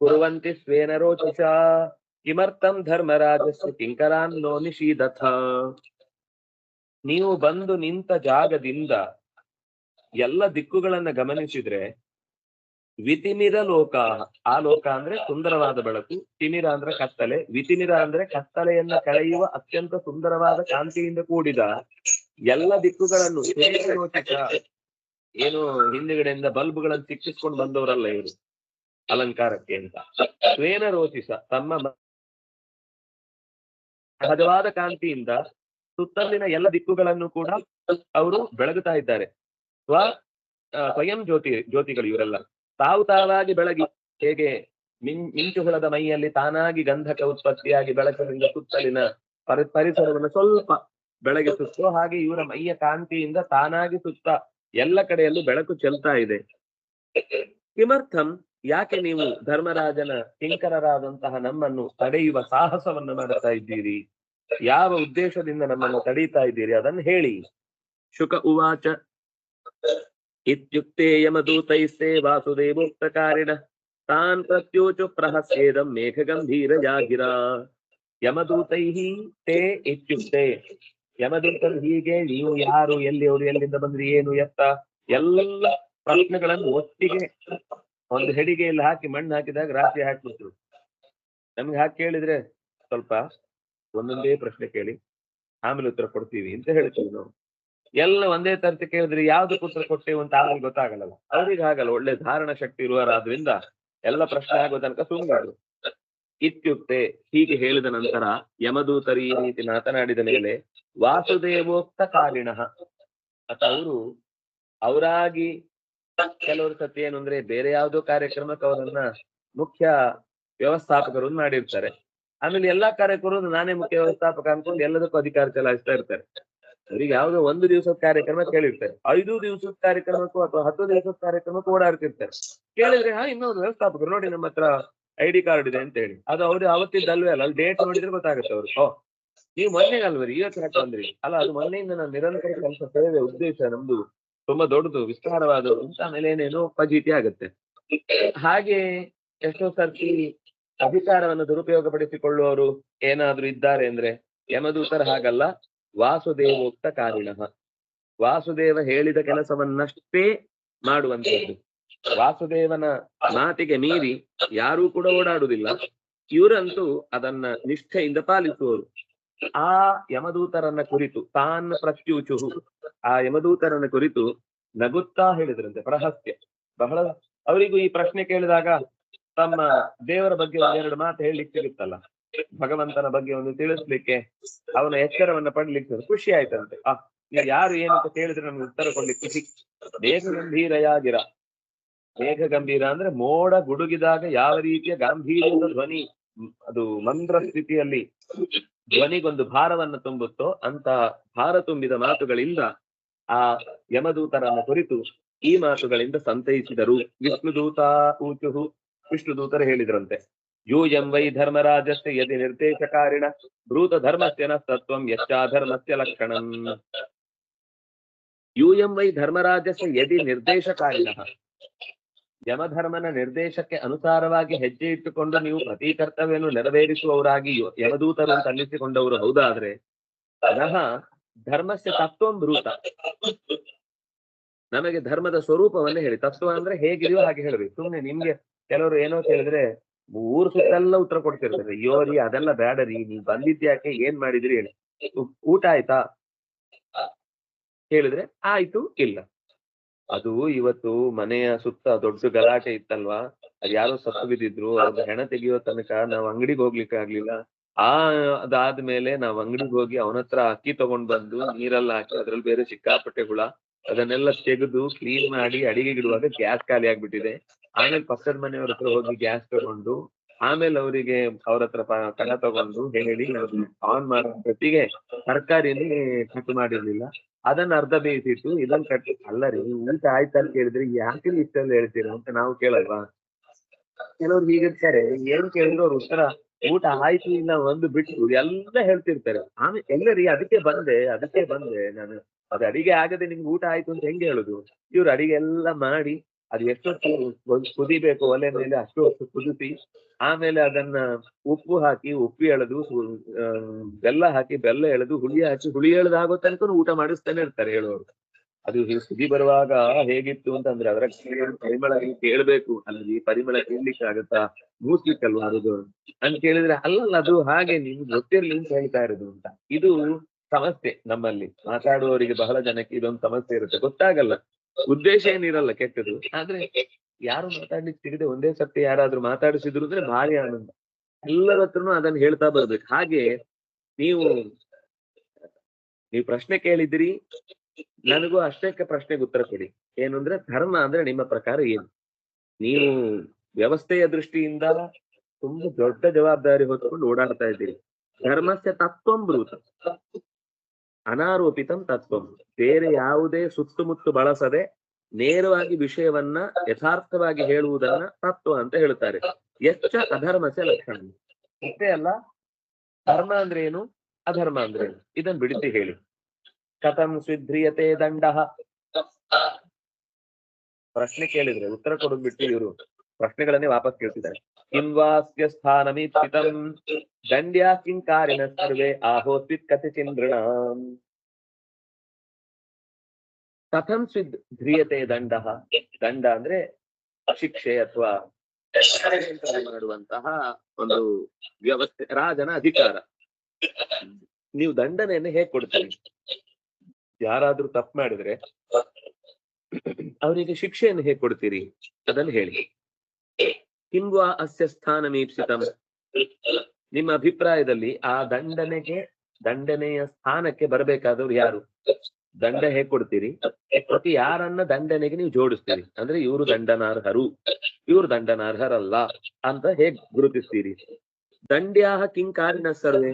ಕುರುವಂತಿ ಸ್ವೇನ ರೋಚಿಷ ಕಿಮರ್ಥಂ ಧರ್ಮರಾಜಸ್ಯ ಕಿಂಕರಾನ್ನೋ ನಿಷೀದಥ ನೀವು ಬಂದು ನಿಂತ ಜಾಗದಿಂದ ಎಲ್ಲ ದಿಕ್ಕುಗಳನ್ನ ಗಮನಿಸಿದ್ರೆ ವಿತಿಮಿರ ಲೋಕ, ಆ ಲೋಕ ಅಂದ್ರೆ ಸುಂದರವಾದ ಬೆಳಕು ತಿಮಿರ ಅಂದ್ರೆ ಕತ್ತಲೆ ವಿತಿಮಿರ ಅಂದ್ರೆ ಕತ್ತಲೆಯನ್ನ ಕಳೆಯುವ ಅತ್ಯಂತ ಸುಂದರವಾದ ಕಾಂತಿಯಿಂದ ಕೂಡಿದ ಎಲ್ಲ ದಿಕ್ಕುಗಳನ್ನು ಏನು ಹಿಂದುಗಡೆಯಿಂದ ಬಲ್ಬ್ಗಳನ್ನು ಸಿಕ್ಕಿಸ್ಕೊಂಡು ಬಂದವರಲ್ಲ ಇವರು ಅಲಂಕಾರಕ್ಕೆ ಅಂತ. ಸ್ವೇನ ರೋಚಿಸ, ತಮ್ಮ ಸಹಜವಾದ ಕಾಂತಿಯಿಂದ ಸುತ್ತಲಿನ ಎಲ್ಲ ದಿಕ್ಕುಗಳನ್ನು ಕೂಡ ಅವರು ಬೆಳಗುತ್ತಾ ಇದ್ದಾರೆ. ಸ್ವ ಸ್ವಯಂ ಜ್ಯೋತಿ, ಜ್ಯೋತಿಗಳು ಇವರೆಲ್ಲ. ತಾವು ತಾವಾಗಿ ಬೆಳಗಿ ಹೇಗೆ ಮಿಂ, ಮಿಂಚು ಹುಳದ ಮೈಯಲ್ಲಿ ತಾನಾಗಿ ಗಂಧಕ ಉತ್ಪತ್ತಿಯಾಗಿ ಬೆಳಕಿನಿಂದ ಸುತ್ತಲಿನ ಪರಿ, ಪರಿಸರವನ್ನು ಸ್ವಲ್ಪ ಬೆಳಗಿಸುತ್ತೋ ಹಾಗೆ ಇವರ ಮೈಯ ಕಾಂತಿಯಿಂದ ತಾನಾಗಿ ಸುತ್ತ ಎಲ್ಲ ಕಡೆಯಲ್ಲೂ ಬೆಳಕು ಚೆಲ್ತಾ ಇದೆ. ಕಿಮರ್ಥಂ ಯಾಕೆ ನೀವು ಧರ್ಮರಾಜನ ಕಿಂಕರರಾದಂತಹ ನಮ್ಮನ್ನು ತಡೆಯುವ ಸಾಹಸವನ್ನು ಮಾಡುತ್ತಾ ಇದ್ದೀರಿ? ಯಾವ ಉದ್ದೇಶದಿಂದ ನಮ್ಮನ್ನು ತಡೀತಾ ಇದ್ದೀರಿ? ಅದನ್ನು ಹೇಳಿ. ಶುಕ ಉವಾಚ. ಇತ್ಯುಕ್ತೆ ಯಮದೂತೈಸ್ತೆ ವಾಸುದೇವೋಕ್ತಕಾರಿಣ. ತಾನ್ ಪ್ರತ್ಯೋಚು ಪ್ರಹಸ್ಯೇದ ಮೇಘ ಗಂಭೀರ ಜಾಗಿರ. ಯಮದೂತೈ ತೇ ಇತ್ಯುಕ್ತೆ. ಯಮದೂತರು ಹೀಗೆ, ನೀವು ಯಾರು ಎಲ್ಲಿಯವರು ಎಲ್ಲಿಂದ ಬಂದ್ರಿ, ಏನು, ಎತ್ತ, ಎಲ್ಲ ಪ್ರಶ್ನೆಗಳನ್ನು ಒಟ್ಟಿಗೆ ಒಂದು ಹೆಡಿಗೆಯಲ್ಲಿ ಹಾಕಿ ಮಣ್ಣು ಹಾಕಿದಾಗ ರಾತ್ರಿ ಹಾಕ್ಬಿಟ್ರು. ನಮ್ಗೆ ಹಾಕಿ ಕೇಳಿದ್ರೆ ಸ್ವಲ್ಪ ಒಂದೊಂದೇ ಪ್ರಶ್ನೆ ಕೇಳಿ ಆಮೇಲೆ ಉತ್ತರ ಕೊಡ್ತೀವಿ ಅಂತ ಹೇಳ್ತೀವಿ ನಾವು. ಎಲ್ಲ ಒಂದೇ ತರತಿ ಕೇಳಿದ್ರೆ ಯಾವ್ದು ಉತ್ತರ ಕೊಟ್ಟೇವು ಅಂತ ಆಮೇಲೆ ಗೊತ್ತಾಗಲ್ಲ ಅವ್ರಿಗೆ ಆಗಲ್ಲ ಒಳ್ಳೆ ಧಾರಣ ಶಕ್ತಿ ಇರುವರಾದ್ರಿಂದ ಎಲ್ಲ ಪ್ರಶ್ನೆ ಆಗೋ ತನಕ ಸುಮ್ಮನಾದ್ರು ಇತ್ಯುಕ್ತೆ ಹೀಗೆ ಹೇಳಿದ ನಂತರ ಯಮದೂತರಿ ಈ ರೀತಿ ಮಾತನಾಡಿದ ಮೇಲೆ ವಾಸುದೇವೋಕ್ತ ಕಾರಿಣ. ಅತ ಅವರು ಅವರಾಗಿ ಕೆಲವರು ಸತಿ ಏನು ಅಂದ್ರೆ ಬೇರೆ ಯಾವ್ದೋ ಕಾರ್ಯಕ್ರಮಕ್ಕೆ ಅವರನ್ನ ಮುಖ್ಯ ವ್ಯವಸ್ಥಾಪಕರು ಮಾಡಿರ್ತಾರೆ. ಆಮೇಲೆ ಎಲ್ಲಾ ಕಾರ್ಯಕ್ರಮ ನಾನೇ ಮುಖ್ಯ ವ್ಯವಸ್ಥಾಪಕ ಅನ್ಕೊಂಡು ಎಲ್ಲದಕ್ಕೂ ಅಧಿಕಾರ ಚಲಾಯಿಸ್ತಾ ಇರ್ತಾರೆ. ಅವ್ರಿಗೆ ಯಾವ್ದೋ ಒಂದು ದಿವಸದ ಕಾರ್ಯಕ್ರಮ ಕೇಳಿರ್ತಾರೆ. ಐದು ದಿವಸದ ಕಾರ್ಯಕ್ರಮಕ್ಕೂ ಅಥವಾ ಹತ್ತು ದಿವಸದ ಕಾರ್ಯಕ್ರಮಕ್ಕೂ ಓಡಾಡ್ತಿರ್ತಾರೆ. ಕೇಳಿದ್ರೆ, ಹಾ, ಇನ್ನೊಂದು ವ್ಯವಸ್ಥಾಪಕರು, ನೋಡಿ ನಮ್ಮ ಹತ್ರ ಐ ಕಾರ್ಡ್ ಇದೆ ಅಂತ ಹೇಳಿ ಅದು ಅವ್ರು ಅವತ್ತಿದ್ದಲ್ವೇ ಅಲ್ಲ, ಅಲ್ಲಿ ಡೇಟ್ ನೋಡಿದ್ರೆ ಗೊತ್ತಾಗುತ್ತೆ ಅವ್ರು ಓ, ನೀವು ಮೊನ್ನೆ ಅಲ್ವರಿ ಇವತ್ತು ಯಾಕೆ ಬಂದ್ರಿ? ಅಲ್ಲ, ಅದು ಮೊನ್ನೆಯಿಂದ ನಾನು ನಿರಂತರ ಕೆಲಸ ಸೇವೆ ಉದ್ದೇಶ ನಮ್ದು ತುಂಬಾ ದೊಡ್ಡದು, ವಿಸ್ತಾರವಾದದ್ದು. ಅಂತ ಆಮೇಲೆ ಏನೇನೋ ಫಜೀತಿ ಆಗುತ್ತೆ. ಹಾಗೆ ಎಷ್ಟೋ ಸರ್ತಿ ಅಧಿಕಾರವನ್ನು ದುರುಪಯೋಗಪಡಿಸಿಕೊಳ್ಳುವವರು ಏನಾದ್ರೂ ಇದ್ದಾರೆ ಅಂದ್ರೆ ಯಮದೂತರ ಹಾಗಲ್ಲ ವಾಸುದೇವೋಕ್ತ ಕಾರಣ. ವಾಸುದೇವ ಹೇಳಿದ ಕೆಲಸವನ್ನಷ್ಟೇ ಮಾಡುವಂತದ್ದು ವಾಸುದೇವನ ಮಾತಿಗೆ ಮೀರಿ ಯಾರೂ ಕೂಡ ಓಡಾಡುವುದಿಲ್ಲ. ಇವರಂತೂ ಅದನ್ನ ನಿಷ್ಠೆಯಿಂದ ಪಾಲಿಸುವರು. ಆ ಯಮದೂತರನ್ನ ಕುರಿತು ತಾನ್ ಪ್ರತ್ಯೂಚುಹು. ಆ ಯಮದೂತರನ್ನ ಕುರಿತು ನಗುತ್ತಾ ಹೇಳಿದ್ರಂತೆ ಪ್ರಹಸ್ಯ ಬಹಳ ಅವರಿಗೂ ಈ ಪ್ರಶ್ನೆ ಕೇಳಿದಾಗ ತಮ್ಮ ದೇವರ ಬಗ್ಗೆ ಒಂದೆರಡು ಮಾತು ಹೇಳಲಿಕ್ಕೆ ಸಿಗುತ್ತಲ್ಲ? ಭಗವಂತನ ಬಗ್ಗೆ ಒಂದು ತಿಳಿಸ್ಲಿಕ್ಕೆ ಅವನ ಎಚ್ಚರವನ್ನ ಪಡ್ಲಿಕ್ಕೆ ಖುಷಿ ಆಯ್ತಂತೆ. ಆ, ನೀವು ಯಾರು ಏನಂತ ಕೇಳಿದ್ರೆ ನಮ್ಗೆ ಉತ್ತರ ಕೊಡ್ಲಿಕ್ಕೆ ಖುಷಿ. ಮೇಘ ಗಂಭೀರಯಾಗಿರ. ಮೇಘ ಗಂಭೀರ ಅಂದ್ರೆ ಮೋಡ ಗುಡುಗಿದಾಗ ಯಾವ ರೀತಿಯ ಗಾಂಭೀರ್ಯದ ಧ್ವನಿ, ಅದು ಮಂದ್ರ ಸ್ಥಿತಿಯಲ್ಲಿ ಧ್ವನಿಗೊಂದು ಭಾರವನ್ನು ತುಂಬುತ್ತೋ ಅಂತ ಭಾರ ತುಂಬಿದ ಮಾತುಗಳಿಂದ ಆ ಯಮದೂತರನ್ನ ಕುರಿತು ಈ ಮಾತುಗಳಿಂದ ಸಂತೈಸಿದರು. ವಿಷ್ಣುದೂತ ಊಚುಹು ವಿಷ್ಣುದೂತರು ಹೇಳಿದ್ರಂತೆ. ಯೂಯಂ ವೈ ಧರ್ಮರಾಜಸ್ಯ ಯದಿ ನಿರ್ದೇಶಕಾರಿಣ ಭೂತ ಧರ್ಮಸ್ಯ ತತ್ವಂ ಯಶ್ಚಾಧರ್ಮಸ್ಯ ಲಕ್ಷಣಂ. ಯೂಯಂ ವೈ ಧರ್ಮರಾಜಸ್ಯ ಯದಿ ನಿರ್ದೇಶಕಾರಿಣ. ಯಮಧರ್ಮನ ನಿರ್ದೇಶಕ್ಕೆ ಅನುಸಾರವಾಗಿ ಹೆಜ್ಜೆ ಇಟ್ಟುಕೊಂಡು ನೀವು ಪ್ರತಿ ಕರ್ತವ್ಯವನ್ನು ನೆರವೇರಿಸುವವರಾಗಿ ಯು- ಯಮದೂತರು ಅಂತ ಹೌದಾದ್ರೆ ಪುನಃ ಧರ್ಮಸ್ಯ ತತ್ವಂ ಬ್ರೂತ ನಮಗೆ ಧರ್ಮದ ಸ್ವರೂಪವನ್ನೇ ಹೇಳಿ. ತತ್ವ ಅಂದ್ರೆ ಹೇಗಿದೆಯೋ ಹಾಗೆ ಹೇಳ್ಬೇಕು. ಸುಮ್ಮನೆ ನಿಮ್ಗೆ ಕೆಲವರು ಏನೋ ಕೇಳಿದ್ರೆ ಊರ್ ಸುತ್ತೆಲ್ಲ ಉತ್ತರ ಕೊಡ್ತಿರ್ತಾರೆ. ಅಯ್ಯೋ ರೀ, ಅದೆಲ್ಲ ಬೇಡ ರೀ, ನೀವ್ ಬಂದಿದ್ಯಾಕೆ ಏನ್ ಮಾಡಿದ್ರಿ ಹೇಳಿ. ಊಟ ಆಯ್ತಾ? ಹೇಳಿದ್ರೆ ಆಯ್ತು, ಇಲ್ಲ. ಅದು ಇವತ್ತು ಮನೆಯ ಸುತ್ತ ದೊಡ್ಡ ಗಲಾಟೆ ಇತ್ತಲ್ವಾ? ಅದ್ ಯಾರೋ ಸತ್ತು ಬಿದ್ದಿದ್ರು. ಅವ್ರ ಹೆಣ ತೆಗಿಯೋ ತನಕ ನಾವ್ ಅಂಗಡಿಗೆ ಹೋಗ್ಲಿಕ್ಕೆ ಆಗ್ಲಿಲ್ಲ. ಆ, ಅದಾದ್ಮೇಲೆ ನಾವ್ ಅಂಗಡಿಗೆ ಹೋಗಿ ಅವನತ್ರ ಅಕ್ಕಿ ತಗೊಂಡ್ ಬಂದು ನೀರೆಲ್ಲ ಹಾಕಿ ಅದ್ರಲ್ಲಿ ಬೇರೆ ಸಿಕ್ಕಾಪಟ್ಟೆ ಹುಳ. ಅದನ್ನೆಲ್ಲ ತೆಗೆದು ಕ್ಲೀನ್ ಮಾಡಿ ಅಡಿಗೆ ಇಡುವಾಗ ಗ್ಯಾಸ್ ಖಾಲಿ ಆಗ್ಬಿಟ್ಟಿದೆ. ಆಮೇಲೆ ಪಕ್ಕದ ಮನೆಯವ್ರ ಹತ್ರ ಹೋಗಿ ಗ್ಯಾಸ್ ತಗೊಂಡು, ಆಮೇಲೆ ಅವರಿಗೆ ಅವ್ರ ಹತ್ರ ಕಣ ತಗೊಂಡು ಹೇಳಿ ಆನ್ ಮಾಡೋ ಜೊತೆಗೆ ತರಕಾರಿಯಲ್ಲಿ ಕಟ್ ಮಾಡಿರ್ಲಿಲ್ಲ. ಅದನ್ನ ಅರ್ಧ ಬೇಯಿಸಿಟ್ಟು ಇದನ್ನ ಕಟ್ ಅಲ್ಲ ರೀ, ಊಟ ಆಯ್ತಾ ಅಂತ ಕೇಳಿದ್ರೆ ಯಾಕೆ ಇಷ್ಟೆಲ್ಲ ಹೇಳ್ತೀರಾ ಅಂತ ನಾವು ಕೇಳಲ್ವಾ? ಕೆಲವ್ರು ಹೀಗಿರ್ತಾರೆ ಏನ್ ಕೇಳಿದ್ರು ಅವ್ರ ಉತ್ತರ, ಊಟ ಆಯ್ತು ಇಲ್ಲ ಒಂದು ಬಿಟ್ಟು ಎಲ್ಲ ಹೇಳ್ತಿರ್ತಾರೆ. ಆಮೇಲೆ ಎಲ್ಲರಿ, ಅದಕ್ಕೆ ಬಂದೆ ಅದಕ್ಕೆ ಬಂದೆ ನಾನು. ಅದು ಅಡಿಗೆ ಆಗದೆ ನಿಮ್ಗೆ ಊಟ ಆಯ್ತು ಅಂತ ಹೆಂಗೆ ಹೇಳುದು? ಇವ್ರು ಅಡಿಗೆ ಎಲ್ಲ ಮಾಡಿ ಅದು ಎಷ್ಟೊತ್ತು ಕುದಿಬೇಕು ಒಲೆ ಮೇಲೆ ಅಷ್ಟು ಕುದಿಸಿ, ಆಮೇಲೆ ಅದನ್ನ ಉಪ್ಪು ಹಾಕಿ, ಉಪ್ಪು ಎಳೆದು ಬೆಲ್ಲ ಹಾಕಿ, ಬೆಲ್ಲ ಎಳೆದು, ಹುಳಿ ಹಾಕಿ, ಹುಳಿ ಎಳೆದು ಆಗೋ ತನಕ ಊಟ ಮಾಡಿಸ್ತಾನೆ ಇರ್ತಾರೆ ಹೇಳುವವರು. ಅದು ಸುದಿ ಬರುವಾಗ ಹೇಗಿತ್ತು ಅಂತಂದ್ರೆ ಅದರ ಪರಿಮಳ ಕೇಳ್ಬೇಕು. ಅಲ್ಲಿ ಪರಿಮಳ ಕೇಳ್ಲಿಕ್ಕೆ ಆಗತ್ತಾ ಮೂಸ್ಲಿಕ್ಕಲ್ವಾ ಅದು? ಅಂತ ಕೇಳಿದ್ರೆ ಅಲ್ಲ ಅದು ಹಾಗೆ ನಿಮ್ಗೆ ಗೊತ್ತಿರ್ಲಿ ಅಂತ ಹೇಳ್ತಾ ಇರೋದು ಅಂತ. ಇದು ಸಮಸ್ಯೆ ನಮ್ಮಲ್ಲಿ. ಮಾತಾಡುವವರಿಗೆ ಬಹಳ ಜನಕ್ಕೆ ಇದೊಂದು ಸಮಸ್ಯೆ ಇರುತ್ತೆ. ಗೊತ್ತಾಗಲ್ಲ. ಉದ್ದೇಶ ಏನಿರಲ್ಲ ಕೆಟ್ಟದು ಆದ್ರೆ ಯಾರು ಮಾತಾಡ್ಲಿಕ್ಕೆ ಸಿಗದೆ ಒಂದೇ ಸರ್ತಿ ಯಾರಾದ್ರೂ ಮಾತಾಡಿಸಿದ್ರು ಅಂದ್ರೆ ಭಾರಿ ಆನಂದ. ಎಲ್ಲರ ಹತ್ರನು ಅದನ್ನ ಹೇಳ್ತಾ ಬರ್ಬೇಕು. ಹಾಗೆ ನೀವು ನೀವು ಪ್ರಶ್ನೆ ಕೇಳಿದಿರಿ ನನಗೂ ಅಷ್ಟಕ್ಕೆ ಪ್ರಶ್ನೆಗೆ ಉತ್ತರ ಕೊಡಿ. ಏನು ಅಂದ್ರೆ ಧರ್ಮ ಅಂದ್ರೆ ನಿಮ್ಮ ಪ್ರಕಾರ ಏನು? ನೀವು ವ್ಯವಸ್ಥೆಯ ದೃಷ್ಟಿಯಿಂದ ತುಂಬಾ ದೊಡ್ಡ ಜವಾಬ್ದಾರಿ ಹೊತ್ಕೊಂಡು ಓಡಾಡ್ತಾ ಇದ್ದೀರಿ. ಧರ್ಮಸ್ಯ ತತ್ವಂ ಬ್ರೂತ ಅನಾರೋಪಿತಂ ತತ್ವಂ. ಬೇರೆ ಯಾವುದೇ ಸುತ್ತಮುತ್ತು ಬಳಸದೆ ನೇರವಾಗಿ ವಿಷಯವನ್ನ ಯಥಾರ್ಥವಾಗಿ ಹೇಳುವುದನ್ನ ತತ್ವ ಅಂತ ಹೇಳ್ತಾರೆ ಎಚ್ಚ ಅಧರ್ಮಸ್ಯ ಲಕ್ಷಣ. ಅಷ್ಟೇ ಅಲ್ಲ, ಧರ್ಮ ಅಂದ್ರೆ ಏನು? ಅಧರ್ಮ ಅಂದ್ರೆ ಏನು? ಇದನ್ನ ಬಿಡಿಸಿ ಹೇಳಿ. ಕಥಂ ಸ್ವಿಧ್ರಿಯತೆ ದಂಡ. ಪ್ರಶ್ನೆ ಕೇಳಿದ್ರೆ ಉತ್ತರ ಕೊಡೋದ್ ಬಿಟ್ಟು ಇವರು. ಪ್ರಶ್ನೆಗಳನ್ನೇ ವಾಪಸ್ ಕೇಳ್ತಿದ್ದಾರೆ. ಕಿಂವಾಸ್ಯ ಸ್ಥಾನಮೀಪ್ಸಿತಂ ದಂಡ್ಯಾ ಕಿಂಕಾರಿನ ಸರ್ವೇ ಆಹೋಸ್ವಿತ್ ಕಥೆ ಚಿಂದ್ರಣ ಕಥಂ ಸ್ವಿದ್ ಧ್ರಿಯತೆ ದಂಡ ದಂಡ ಅಂದ್ರೆ ಶಿಕ್ಷೆ ಅಥವಾ ಮಾಡುವಂತಹ ಒಂದು ವ್ಯವಸ್ಥೆ, ರಾಜನ ಅಧಿಕಾರ. ನೀವು ದಂಡನೆಯನ್ನು ಹೇಗ್ ಕೊಡ್ತೀರಿ? ಯಾರಾದ್ರೂ ತಪ್ಪು ಮಾಡಿದ್ರೆ ಅವರಿಗೆ ಶಿಕ್ಷೆಯನ್ನು ಹೇಗೆ ಕೊಡ್ತೀರಿ? ಅದನ್ನು ಹೇಳಿ. ಕಿಂವಾ ಅಸ್ಯ ಸ್ಥಾನ ಮೀಪ್ಸಿತಂ ನಿಮ್ಮ ಅಭಿಪ್ರಾಯದಲ್ಲಿ ಆ ದಂಡನೆಗೆ, ದಂಡನೆಯ ಸ್ಥಾನಕ್ಕೆ ಬರಬೇಕಾದವ್ರು ಯಾರು? ದಂಡ ಹೇಗ್ ಕೊಡ್ತೀರಿ? ಪ್ರತಿ ಯಾರನ್ನ ದಂಡನೆಗೆ ನೀವು ಜೋಡಿಸ್ತೀರಿ? ಅಂದ್ರೆ ಇವರು ದಂಡನಾರ್ಹರು, ಇವರು ದಂಡನಾರ್ಹರಲ್ಲ ಅಂತ ಹೇಗ್ ಗುರುತಿಸ್ತೀರಿ? ದಂಡ್ಯಾಹ ಕಿಂಕಾರಿನ ಸರ್ವೆ.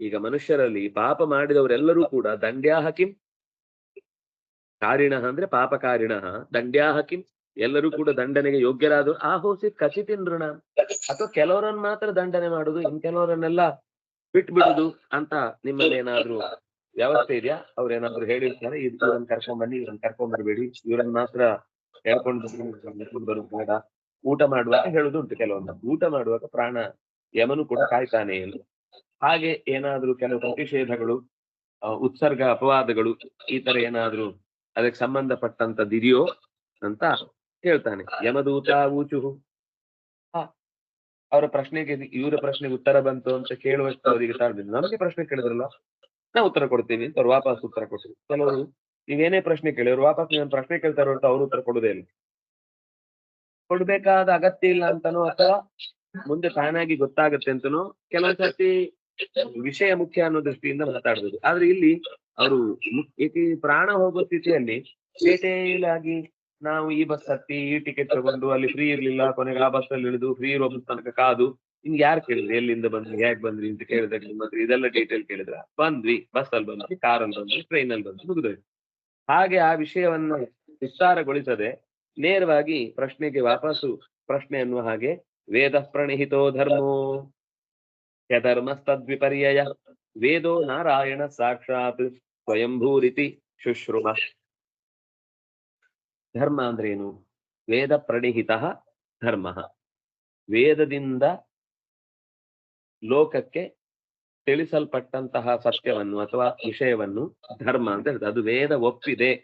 ಈಗ ಮನುಷ್ಯರಲ್ಲಿ ಪಾಪ ಮಾಡಿದವರೆಲ್ಲರೂ ಕೂಡ ದಂಡ್ಯಾಹ ಕಿಂ ಕಾರಿಣ ಅಂದ್ರೆ ಪಾಪಕಾರಿಣ, ದಂಡ್ಯಾಹ ಕಿಂ ಎಲ್ಲರೂ ಕೂಡ ದಂಡನೆಗೆ ಯೋಗ್ಯರಾದ್ರು ಆಹೋಸಿ ಕಚಿತಿನ್ ಋಣ ಅಥವಾ ಕೆಲವರನ್ನ ಮಾತ್ರ ದಂಡನೆ ಮಾಡುದು, ಇನ್ ಕೆಲವರನ್ನೆಲ್ಲ ಬಿಟ್ಬಿಡುದು ಅಂತ ನಿಮ್ಮಲ್ಲಿ ಏನಾದ್ರೂ ವ್ಯವಸ್ಥೆ ಇದೆಯಾ? ಅವ್ರೇನಾದ್ರೂ ಹೇಳಿರ್ತಾರೆ ಇವ್ರನ್ನ ಕರ್ಕೊಂಡ್ ಬನ್ನಿ, ಇವ್ರನ್ನ ಕರ್ಕೊಂಡ್ ಬರ್ಬೇಡಿ, ಇವ್ರನ್ನ ಮಾತ್ರ ಹೇಳ್ಕೊಂಡು ಬರುದು ಬೇಡ. ಊಟ ಮಾಡುವಾಗ ಹೇಳುದು ಉಂಟು ಕೆಲವೊಂದು ಊಟ ಮಾಡುವಾಗ ಪ್ರಾಣ ಯಮನು ಕೂಡ ಕಾಯ್ತಾನೆ ಎಂದು ಹಾಗೆ ಏನಾದ್ರೂ ಕೆಲವು ಪ್ರತಿಷೇಧಗಳು ಉತ್ಸರ್ಗ ಅಪವಾದಗಳು ಈ ತರ ಏನಾದ್ರೂ ಅದಕ್ಕೆ ಸಂಬಂಧಪಟ್ಟಂತದಿದೆಯೋ ಅಂತ ಹೇಳ್ತಾನೆ ಯಮದೂತ ಊಚುಹು ಹ. ಅವರ ಪ್ರಶ್ನೆಗೆ ಇವರ ಪ್ರಶ್ನೆಗೆ ಉತ್ತರ ಬಂತು ಅಂತ ಕೇಳುವಷ್ಟು ಅವರಿಗೆ ತಾಳ್ದಿಲ್ಲ ನಮಗೆ ಪ್ರಶ್ನೆ ಕೇಳಿದ್ರಲ್ಲ ನಾವು ಉತ್ತರ ಕೊಡ್ತೀವಿ ಅಂತ ಅವ್ರು ವಾಪಸ್ ಉತ್ತರ ಕೊಡ್ತೀವಿ ಕೆಲವರು ನೀವೇನೇ ಪ್ರಶ್ನೆ ಕೇಳಿ ಅವ್ರು ವಾಪಸ್ ನೀವು ಪ್ರಶ್ನೆ ಕೇಳ್ತಾರೋ ಅಂತ ಅವ್ರು ಉತ್ತರ ಕೊಡುದೇ ಇಲ್ಲ. ಕೊಡ್ಬೇಕಾದ ಅಗತ್ಯ ಇಲ್ಲ ಅಂತನೋ ಅಥವಾ ಮುಂದೆ ತಾನಾಗಿ ಗೊತ್ತಾಗತ್ತೆ ಅಂತನೋ ಕೆಲವೊಂದ್ ಸರ್ತಿ ವಿಷಯ ಮುಖ್ಯ ಅನ್ನೋ ದೃಷ್ಟಿಯಿಂದ ಮಾತಾಡ್ಬೋದು. ಆದ್ರೆ ಇಲ್ಲಿ ಅವರು ಪ್ರಾಣ ಹೋಗೋ ಸ್ಥಿತಿಯಲ್ಲಿ ಡೀಟೇಲ್ ಆಗಿ ನಾವು ಈ ಬಸ್ ಹತ್ತಿ, ಈ ಟಿಕೆಟ್ ತಗೊಂಡು ಅಲ್ಲಿ ಫ್ರೀ ಇರ್ಲಿಲ್ಲ, ಕೊನೆಗೆ ಆ ಬಸ್ ಅಲ್ಲಿ ಇಳಿದು ಫ್ರೀ ಇರೋ ತನಕ ಕಾದು ನಿಮ್ಗೆ ಯಾರು ಕೇಳಿದ್ರಿ? ಎಲ್ಲಿಂದ ಬಂದ್ರಿ? ಯಾಕೆ ಬಂದ್ರಿ ಅಂತ ಕೇಳಿದ್ರೆ ನಿಮ್ಮ ಇದೆಲ್ಲ ಡೀಟೇಲ್ ಕೇಳಿದ್ರ. ಬಂದ್ವಿ ಬಸ್ ಅಲ್ಲಿ ಬಂದ್ವಿ ಕಾರ್ ಅಲ್ಲಿ ಬಂದ್ವಿ ಟ್ರೈನ್ ಅಲ್ಲಿ ಬಂದ್ವಿ, ಮುಗಿದೋಯ್ತು. ಹಾಗೆ ಆ ವಿಷಯವನ್ನು ವಿಸ್ತಾರಗೊಳಿಸದೆ ನೇರವಾಗಿ ಪ್ರಶ್ನೆಗೆ ವಾಪಸ್ಸು, ಪ್ರಶ್ನೆ ಅನ್ನುವ ಹಾಗೆ, ವೇದ ಪ್ರಣಿಹಿತೋ ಧರ್ಮೋ, ಯಧರ್ಮಸ್ತದ್ವಿಪರ್ಯಯ, ವೇದೋ ನಾರಾಯಣ ಸಾಕ್ಷಾತ್ ಸ್ವಯಂಭೂರಿತಿ ಶುಶ್ರುಮ. ಧರ್ಮ ಅಂದ್ರೇನು ವೇದ ಪ್ರಣಿಹಿತ ಧರ್ಮ. ವೇದದಿಂದ ಲೋಕಕ್ಕೆ ತಿಳಿಸಲ್ಪಟ್ಟಂತಹ ಸತ್ಯವನ್ನು ಅಥವಾ ವಿಷಯವನ್ನು ಧರ್ಮ ಅಂತ ಹೇಳ್ತಾರೆ. ಅದು ವೇದ ಒಪ್ಪಿದೆ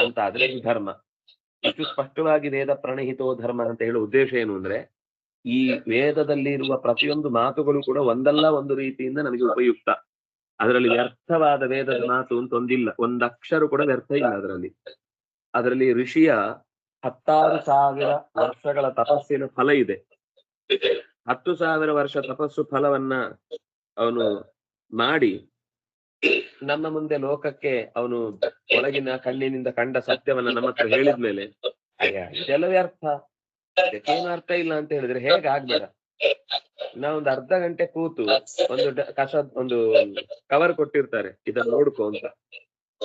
ಅಂತ ಆದ್ರೆ ಧರ್ಮ. ಇಷ್ಟು ಸ್ಪಷ್ಟವಾಗಿ ವೇದ ಪ್ರಣಹಿತೋ ಧರ್ಮ ಅಂತ ಹೇಳುವ ಉದ್ದೇಶ ಏನು ಅಂದ್ರೆ, ಈ ವೇದದಲ್ಲಿ ಇರುವ ಪ್ರತಿಯೊಂದು ಮಾತುಗಳು ಕೂಡ ಒಂದಲ್ಲ ಒಂದು ರೀತಿಯಿಂದ ನಮಗೆ ಉಪಯುಕ್ತ. ಅದರಲ್ಲಿ ವ್ಯರ್ಥವಾದ ವೇದದ ಮಾತು ಅಂತ ಒಂದಿಲ್ಲ ಒಂದ್ ಅಕ್ಷರ ಕೂಡ ವ್ಯರ್ಥ ಇಲ್ಲ ಅದರಲ್ಲಿ. ಅದರಲ್ಲಿ ಋಷಿಯ ಹತ್ತಾರು ಸಾವಿರ ವರ್ಷಗಳ ತಪಸ್ಸಿನ ಫಲ ಇದೆ. ಹತ್ತು ಸಾವಿರ ವರ್ಷ ತಪಸ್ಸು ಫಲವನ್ನ ಅವನು ಮಾಡಿ ನಮ್ಮ ಮುಂದೆ ಲೋಕಕ್ಕೆ ಅವನು ಒಳಗಿನ ಕಣ್ಣಿನಿಂದ ಕಂಡ ಸತ್ಯವನ್ನ ನಮ್ಮ ಹತ್ರ ಹೇಳಿದ್ಮೇಲೆ ಕೆಲವೇ ಅರ್ಥ. ಏನು ಅರ್ಥ ಇಲ್ಲ ಅಂತ ಹೇಳಿದ್ರೆ ಹೇಗೆ ಆಗ್ಬೇಡ. ನಾವೊಂದು ಅರ್ಧ ಗಂಟೆ ಕೂತು ಒಂದು ಕಸ ಒಂದು ಕವರ್ ಕೊಟ್ಟಿರ್ತಾರೆ. ಇದನ್ನ ನೋಡ್ಕೊ ಅಂತ.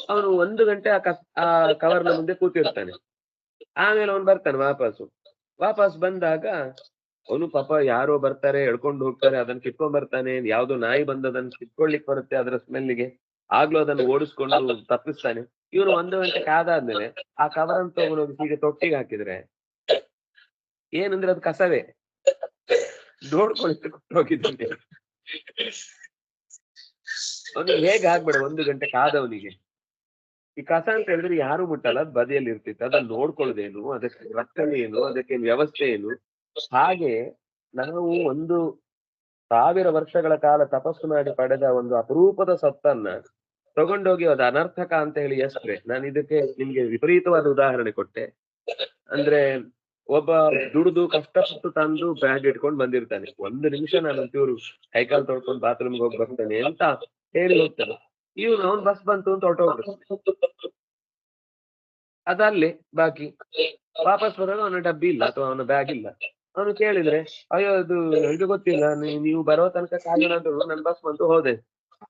ಅವನು ಒಂದು ಗಂಟೆ ಆ ಕವರ್ನ ಮುಂದೆ ಕೂತಿರ್ತಾನೆ. ಆಮೇಲೆ ಅವನು ಬರ್ತಾನೆ ವಾಪಸ್ಸು. ವಾಪಸ್ ಬಂದಾಗ ಅವನು ಪಾಪ ಯಾರೋ ಬರ್ತಾರೆ, ಎಳ್ಕೊಂಡು ಹೋಗ್ತಾರೆ, ಅದನ್ನ ಕಿತ್ಕೊಂಡ್ ಬರ್ತಾನೆ. ಯಾವ್ದೋ ನಾಯಿ ಬಂದ ಅದನ್ನ ಕಿತ್ಕೊಳ್ಳಿಕ್ ಬರುತ್ತೆ ಅದರ ಸ್ಮೆಲ್ಗೆ ಆಗ್ಲೂ ಅದನ್ನ ಓಡಿಸ್ಕೊಂಡು ತಪ್ಪಿಸ್ತಾನೆ. ಇವನು ಒಂದು ಗಂಟೆ ಕಾದಾದ್ಮೇಲೆ ಆ ಕವರ್ ಅಂತ ತಗೊಂಡೋಗಿ ಹೀಗೆ ತೊಟ್ಟಿಗೆ ಹಾಕಿದ್ರೆ ಏನಂದ್ರೆ ಅದು ಕಸವೇ. ನೋಡ್ಕೊಳ್ಳಿಕ್ಕೆ ಹೋಗಿದ್ದಾನೆ. ಅವನಿಗೆ ಹೇಗೆ ಆಗ್ಬೇಡ ಒಂದು ಗಂಟೆ ಕಾದವನಿಗೆ. ಈ ಕಸ ಅಂತ ಹೇಳಿದ್ರೆ ಯಾರು ಮುಟ್ಟಲ್ಲ, ಅದ್ ಬದಿಯಲ್ಲಿ ಇರ್ತಿತ್ತು. ಅದನ್ನ ನೋಡ್ಕೊಳ್ಳೋದೇನು, ಅದಕ್ಕೆ ರಕ್ಷಣೆ ಏನು, ಅದಕ್ಕೆ ವ್ಯವಸ್ಥೆ ಏನು? ಹಾಗೆ ನಾವು ಒಂದು ಸಾವಿರ ವರ್ಷಗಳ ಕಾಲ ತಪಸ್ಸು ಮಾಡಿ ಪಡೆದ ಒಂದು ಅಪರೂಪದ ಸತ್ತನ್ನ ತಗೊಂಡೋಗಿ ಅದು ಅನರ್ಥಕ ಅಂತ ಹೇಳಿ ಎಷ್ಟ್ರೆ ನಾನು ಇದಕ್ಕೆ ನಿಮ್ಗೆ ವಿಪರೀತವಾದ ಉದಾಹರಣೆ ಕೊಟ್ಟೆ. ಅಂದ್ರೆ ಒಬ್ಬ ದುಡಿದು ಕಷ್ಟಪಟ್ಟು ತಂದು ಬ್ಯಾಗ್ ಇಟ್ಕೊಂಡು ಬಂದಿರ್ತಾನೆ. ಒಂದು ನಿಮಿಷ ನಾನು ಒಂಚೂರು ಕೈಕಾಲು ತೊಳ್ಕೊಂಡು ಬಾತ್ರೂಮ್ಗೆ ಹೋಗಿ ಬರ್ತಾನೆ ಅಂತ ಹೇಳಿ ಹೋಗ್ತಾನೆ. ಇವನು ಅವ್ನು ಬಸ್ ಬಂತು ಅಂತ ಹೊರಟೋಗ್ರು ಅದಲ್ಲೇ ಬಾಕಿ. ವಾಪಸ್ ಬರುವಾಗ ಅವನ ಡಬ್ಬಿ ಇಲ್ಲ ಅಥವಾ ಅವನ ಬ್ಯಾಗ್ ಇಲ್ಲ. ಅವನು ಕೇಳಿದ್ರೆ, ಅಯ್ಯೋ, ಅದು ನನಗೆ ಗೊತ್ತಿಲ್ಲ ನೀವು ಬರೋ ತನಕ ಕಾಯೋಣ ಅಂತ ನನ್ ಬಸ್ ಬಂತು, ಹೋದೆ.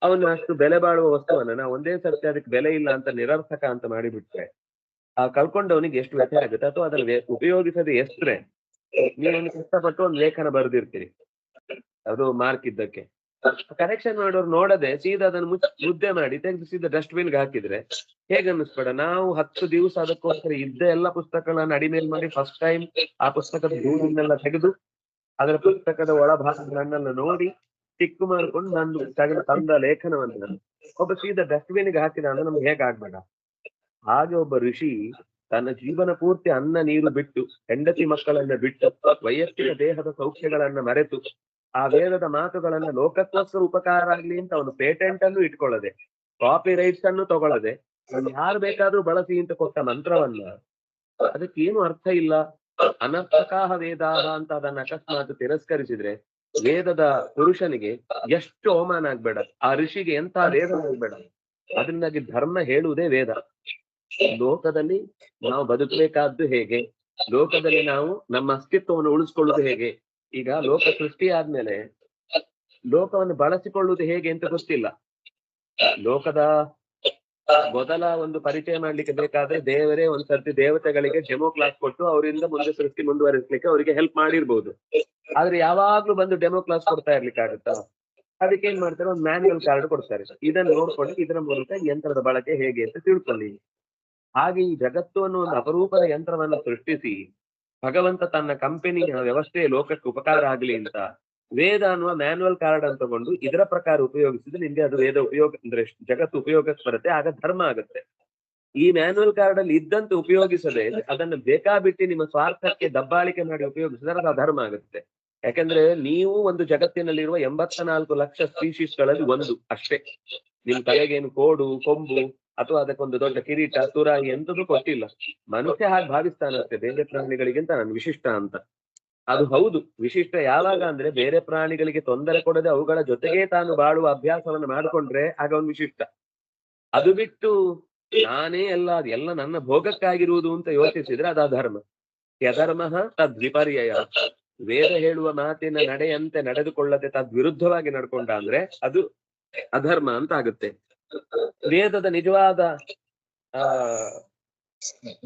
ಅವನು ಅಷ್ಟು ಬೆಲೆ ಬಾಳುವ ವಸ್ತುವನ್ನ, ನಾವು ಒಂದೇ ಸರ್ತಿ ಅದಕ್ಕೆ ಬೆಲೆ ಇಲ್ಲ ಅಂತ ನಿರರ್ಥಕ ಅಂತ ಮಾಡಿಬಿಟ್ರೆ, ಆ ಕಳ್ಕೊಂಡವನಿಗೆ ಎಷ್ಟು ವ್ಯಥೆ ಆಗುತ್ತೆ? ಅಥವಾ ಅದನ್ನ ಉಪಯೋಗಿಸದೆ ಎಷ್ಟ್ರೆ ನೀವೊಂದು ಕಷ್ಟಪಟ್ಟು ಒಂದು ಲೇಖನ ಬರೆದಿರ್ತೀರಿ. ಅದು ಮಾರ್ಕ್ ಇದ್ದಕ್ಕೆ. ಕರೆಕ್ಷನ್ ಮಾಡೋರು ನೋಡದೆ ಸೀದಾ ಅದನ್ನು ಮುದ್ದೆ ಮಾಡಿ ತೆಗೆದು ಸೀದಾ ಡಸ್ಟ್ಬಿನ್ಗೆ ಹಾಕಿದ್ರೆ ಹೇಗೆ ಅನ್ನಿಸ್ಬೇಡ? ನಾವು ಹತ್ತು ದಿವಸ ಅದಕ್ಕೋಸ್ಕರ ಇದ್ದ ಎಲ್ಲ ಪುಸ್ತಕಗಳನ್ನ ಅಡಿಮೇಲ್ ಮಾಡಿ ಫಸ್ಟ್ ಟೈಮ್ ಆ ಪುಸ್ತಕದ ದೂರನ್ನೆಲ್ಲ ತೆಗೆದು ಅದರ ಪುಸ್ತಕದ ಒಳಭಾಗಗಳನ್ನೆಲ್ಲ ನೋಡಿ ಟಿಕ್ ಮಾಡ್ಕೊಂಡು ನಾನು ತೆಗೆದು ತಂದ ಲೇಖನವನ್ನ ಒಬ್ಬ ಸೀದಾ ಡಸ್ಟ್ಬಿನ್ಗೆ ಹಾಕಿದ ಅಂದ್ರೆ ನಮ್ಗೆ ಹೇಗೆ ಆಗ್ಬೇಡ? ಹಾಗೆ ಒಬ್ಬ ಋಷಿ ತನ್ನ ಜೀವನ ಪೂರ್ತಿ ಅನ್ನ ನೀರು ಬಿಟ್ಟು ಹೆಂಡತಿ ಮಕ್ಕಳನ್ನ ಬಿಟ್ಟು ವೈಯಕ್ತಿಕ ದೇಹದ ಸೌಖ್ಯಗಳನ್ನ ಮರೆತು ಆ ವೇದದ ಮಾತುಗಳನ್ನ ಲೋಕಕ್ಕೋಸ್ಕರ ಉಪಕಾರ ಆಗ್ಲಿ ಅಂತ ಅವನು ಪೇಟೆಂಟ್ ಅನ್ನು ಇಟ್ಕೊಳ್ಳದೆ ಕಾಪಿ ರೈಟ್ಸ್ ಅನ್ನು ತಗೊಳ್ಳದೆ ಯಾರು ಬೇಕಾದ್ರೂ ಬಳಸಿ ಅಂತ ಕೊಟ್ಟ ಮಂತ್ರವನ್ನ, ಅದಕ್ಕೇನು ಅರ್ಥ ಇಲ್ಲ. ಅನರ್ಥಕಾಹ ವೇದಾಹ ಅಂತ ಅದನ್ನ ಅಕಸ್ಮಾತ್ ತಿರಸ್ಕರಿಸಿದ್ರೆ ವೇದದ ಪುರುಷನಿಗೆ ಎಷ್ಟು ಅವಮಾನ ಆಗ್ಬೇಡ. ಆ ಋಷಿಗೆ ಎಂತ ವೇದ ಆಗ್ಬೇಡ. ಅದರಿಂದಾಗಿ ಧರ್ಮ ಹೇಳುವುದೇ ವೇದ. ಲೋಕದಲ್ಲಿ ನಾವು ಬದುಕಬೇಕಾದ್ದು ಹೇಗೆ? ಲೋಕದಲ್ಲಿ ನಾವು ನಮ್ಮ ಅಸ್ತಿತ್ವವನ್ನು ಉಳಿಸ್ಕೊಳ್ಳುವುದು ಹೇಗೆ? ಈಗ ಲೋಕ ಸೃಷ್ಟಿ ಆದ್ಮೇಲೆ ಲೋಕವನ್ನು ಬಳಸಿಕೊಳ್ಳುವುದು ಹೇಗೆ ಅಂತ ಗೊತ್ತಿಲ್ಲ. ಲೋಕದ ಮೊದಲ ಒಂದು ಪರಿಚಯ ಮಾಡ್ಲಿಕ್ಕೆ ಬೇಕಾದ್ರೆ ದೇವರೇ ಒಂದ್ ಸರ್ತಿ ದೇವತೆಗಳಿಗೆ ಡೆಮೋ ಕ್ಲಾಸ್ ಕೊಟ್ಟು ಅವರಿಂದ ಮುಂದೆ ಸೃಷ್ಟಿ ಮುಂದುವರಿಸ್ಲಿಕ್ಕೆ ಅವರಿಗೆ ಹೆಲ್ಪ್ ಮಾಡಿರ್ಬೋದು. ಆದ್ರೆ ಯಾವಾಗ್ಲೂ ಬಂದು ಡೆಮೋ ಕ್ಲಾಸ್ ಕೊಡ್ತಾ ಇರ್ಲಿಕ್ಕೆ ಆಗುತ್ತಾ? ಅದಕ್ಕೆ ಏನ್ ಮಾಡ್ತಾರೆ? ಒಂದು ಮ್ಯಾನ್ಯಲ್ ಕಾರ್ಡ್ ಕೊಡ್ತಾರೆ. ಇದನ್ನ ನೋಡ್ಕೊಂಡು ಇದರ ಮೂಲಕ ಯಂತ್ರದ ಬಳಕೆ ಹೇಗೆ ಅಂತ ತಿಳ್ಕೊಳ್ಳಿ. ಹಾಗೆ ಈ ಜಗತ್ತು ಅನ್ನೋ ಒಂದು ಅಪರೂಪದ ಯಂತ್ರವನ್ನು ಸೃಷ್ಟಿಸಿ ಭಗವಂತ ತನ್ನ ಕಂಪನಿಯ ವ್ಯವಸ್ಥೆ ಲೋಕಕ್ಕೆ ಉಪಕಾರ ಆಗ್ಲಿ ಅಂತ ವೇದ ಅನ್ನುವ ಮ್ಯಾನುವಲ್ ಕಾರ್ಡ್ ಅಂತ ತಗೊಂಡು ಇದರ ಪ್ರಕಾರ ಉಪಯೋಗಿಸಿದ್ರೆ ನಿಮ್ಗೆ ಅದು ವೇದ ಉಪಯೋಗ ಅಂದ್ರೆ ಜಗತ್ತು ಉಪಯೋಗಕ್ಕೆ ಬರುತ್ತೆ, ಆಗ ಧರ್ಮ ಆಗುತ್ತೆ. ಈ ಮ್ಯಾನುವಲ್ ಕಾರ್ಡ್ ಅಲ್ಲಿ ಇದ್ದಂತೆ ಉಪಯೋಗಿಸದೆ ಅದನ್ನು ಬೇಕಾಬಿಟ್ಟು ನಿಮ್ಮ ಸ್ವಾರ್ಥಕ್ಕೆ ದಬ್ಬಾಳಿಕೆ ಮಾಡಿ ಉಪಯೋಗಿಸಿದ್ರೆ ಅದು ಅಧರ್ಮ ಆಗುತ್ತೆ. ಯಾಕಂದ್ರೆ ನೀವು ಒಂದು ಜಗತ್ತಿನಲ್ಲಿರುವ ಎಂಬತ್ತ ನಾಲ್ಕು ಲಕ್ಷ ಸ್ಪೀಶೀಸ್ಗಳಲ್ಲಿ ಒಂದು ಅಷ್ಟೇ. ನಿಮ್ ತಲೆಗೇನು ಕೋಡು, ಕೊಂಬು ಅಥವಾ ಅದಕ್ಕೊಂದು ದೊಡ್ಡ ಕಿರೀಟ, ತುರಾಯಿ ಎಂತದೂ ಕೊಟ್ಟಿಲ್ಲ. ಮನುಷ್ಯ ಹಾಗೆ ಭಾವಿಸ್ತಾನಷ್ಟೆ ಬೇರೆ ಪ್ರಾಣಿಗಳಿಗಿಂತ ನಾನು ವಿಶಿಷ್ಟ ಅಂತ. ಅದು ಹೌದು, ವಿಶಿಷ್ಟ ಯಾವಾಗ ಅಂದ್ರೆ ಬೇರೆ ಪ್ರಾಣಿಗಳಿಗೆ ತೊಂದರೆ ಕೊಡದೆ ಅವುಗಳ ಜೊತೆಗೆ ತಾನು ಬಾಳುವ ಅಭ್ಯಾಸವನ್ನು ಮಾಡಿಕೊಂಡ್ರೆ ಆಗ ಅವನು ವಿಶಿಷ್ಟ. ಅದು ಬಿಟ್ಟು ನಾನೇ ಎಲ್ಲ ಎಲ್ಲ ನನ್ನ ಭೋಗಕ್ಕಾಗಿರುವುದು ಅಂತ ಯೋಚಿಸಿದ್ರೆ ಅದು ಅಧರ್ಮ. ಯಧರ್ಮ ತದ್ವಿಪರ್ಯಯ. ವೇದ ಹೇಳುವ ಮಾತಿನ ನಡೆಯಂತೆ ನಡೆದುಕೊಳ್ಳದೆ ತದ್ವಿರುದ್ಧವಾಗಿ ನಡ್ಕೊಂಡ ಅಂದ್ರೆ ಅದು ಅಧರ್ಮ ಅಂತ ಆಗುತ್ತೆ. ವೇದದ ನಿಜವಾದ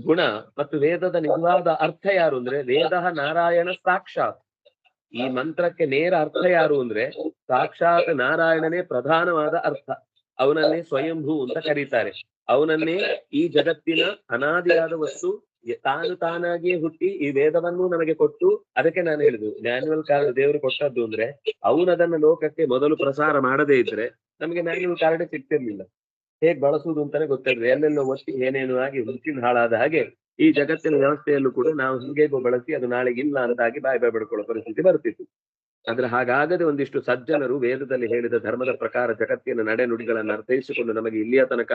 ಗುಣ ಮತ್ತು ವೇದದ ನಿಜವಾದ ಅರ್ಥ ಯಾರು ಅಂದ್ರೆ ವೇದ ನಾರಾಯಣ ಸಾಕ್ಷಾತ್. ಈ ಮಂತ್ರಕ್ಕೆ ನೇರ ಅರ್ಥ ಯಾರು ಅಂದ್ರೆ ಸಾಕ್ಷಾತ್ ನಾರಾಯಣನೇ ಪ್ರಧಾನವಾದ ಅರ್ಥ. ಅವನನ್ನೇ ಸ್ವಯಂಭೂ ಅಂತ ಕರೀತಾರೆ. ಅವನನ್ನೇ ಈ ಜಗತ್ತಿನ ಅನಾದಿಯಾದ ವಸ್ತು ತಾನು ತಾನಾಗಿಯೇ ಹುಟ್ಟಿ ಈ ವೇದವನ್ನು ನಮಗೆ ಕೊಟ್ಟು ಅದಕ್ಕೆ ನಾನು ಹೇಳುದು ಮ್ಯಾನ್ಯುವಲ್ ಕಾರ್ಡ್ ದೇವರು ಕೊಟ್ಟದ್ದು ಅಂದ್ರೆ ಅವನು ಅದನ್ನ ಲೋಕಕ್ಕೆ ಮೊದಲು ಪ್ರಸಾರ ಮಾಡದೇ ಇದ್ರೆ ನಮಗೆ ಮ್ಯಾನ್ಯುವಲ್ ಕಾರ್ಡ್ ಸಿಗ್ತಿರ್ಲಿಲ್ಲ. ಹೇಗ್ ಬಳಸುವುದು ಅಂತಾನೆ ಗೊತ್ತಿರಲಿಲ್ಲ. ಎಲ್ಲೆಲ್ಲೋ ಒತ್ತಿ ಏನೇನು ಆಗಿ ಹುಚ್ಚಿನ ಹಾಳಾದ ಹಾಗೆ ಈ ಜಗತ್ತಿನ ವ್ಯವಸ್ಥೆಯಲ್ಲೂ ಕೂಡ ನಾವು ಹಿಂಗೇಗೋ ಬಳಸಿ ಅದು ನಾಳೆಗೆ ಇಲ್ಲ ಅಂತಾಗಿ ಬಾಯ್ ಬಾಯ್ ಬಡ್ಕೊಳ್ಳೋ ಪರಿಸ್ಥಿತಿ ಬರ್ತಿತ್ತು. ಆದ್ರೆ ಹಾಗಾಗದೆ ಒಂದಿಷ್ಟು ಸಜ್ಜನರು ವೇದದಲ್ಲಿ ಹೇಳಿದ ಧರ್ಮದ ಪ್ರಕಾರ ಜಗತ್ತಿನ ನಡೆ ನುಡಿಗಳನ್ನು ಅರ್ಥೈಸಿಕೊಂಡು ನಮಗೆ ಇಲ್ಲಿಯ ತನಕ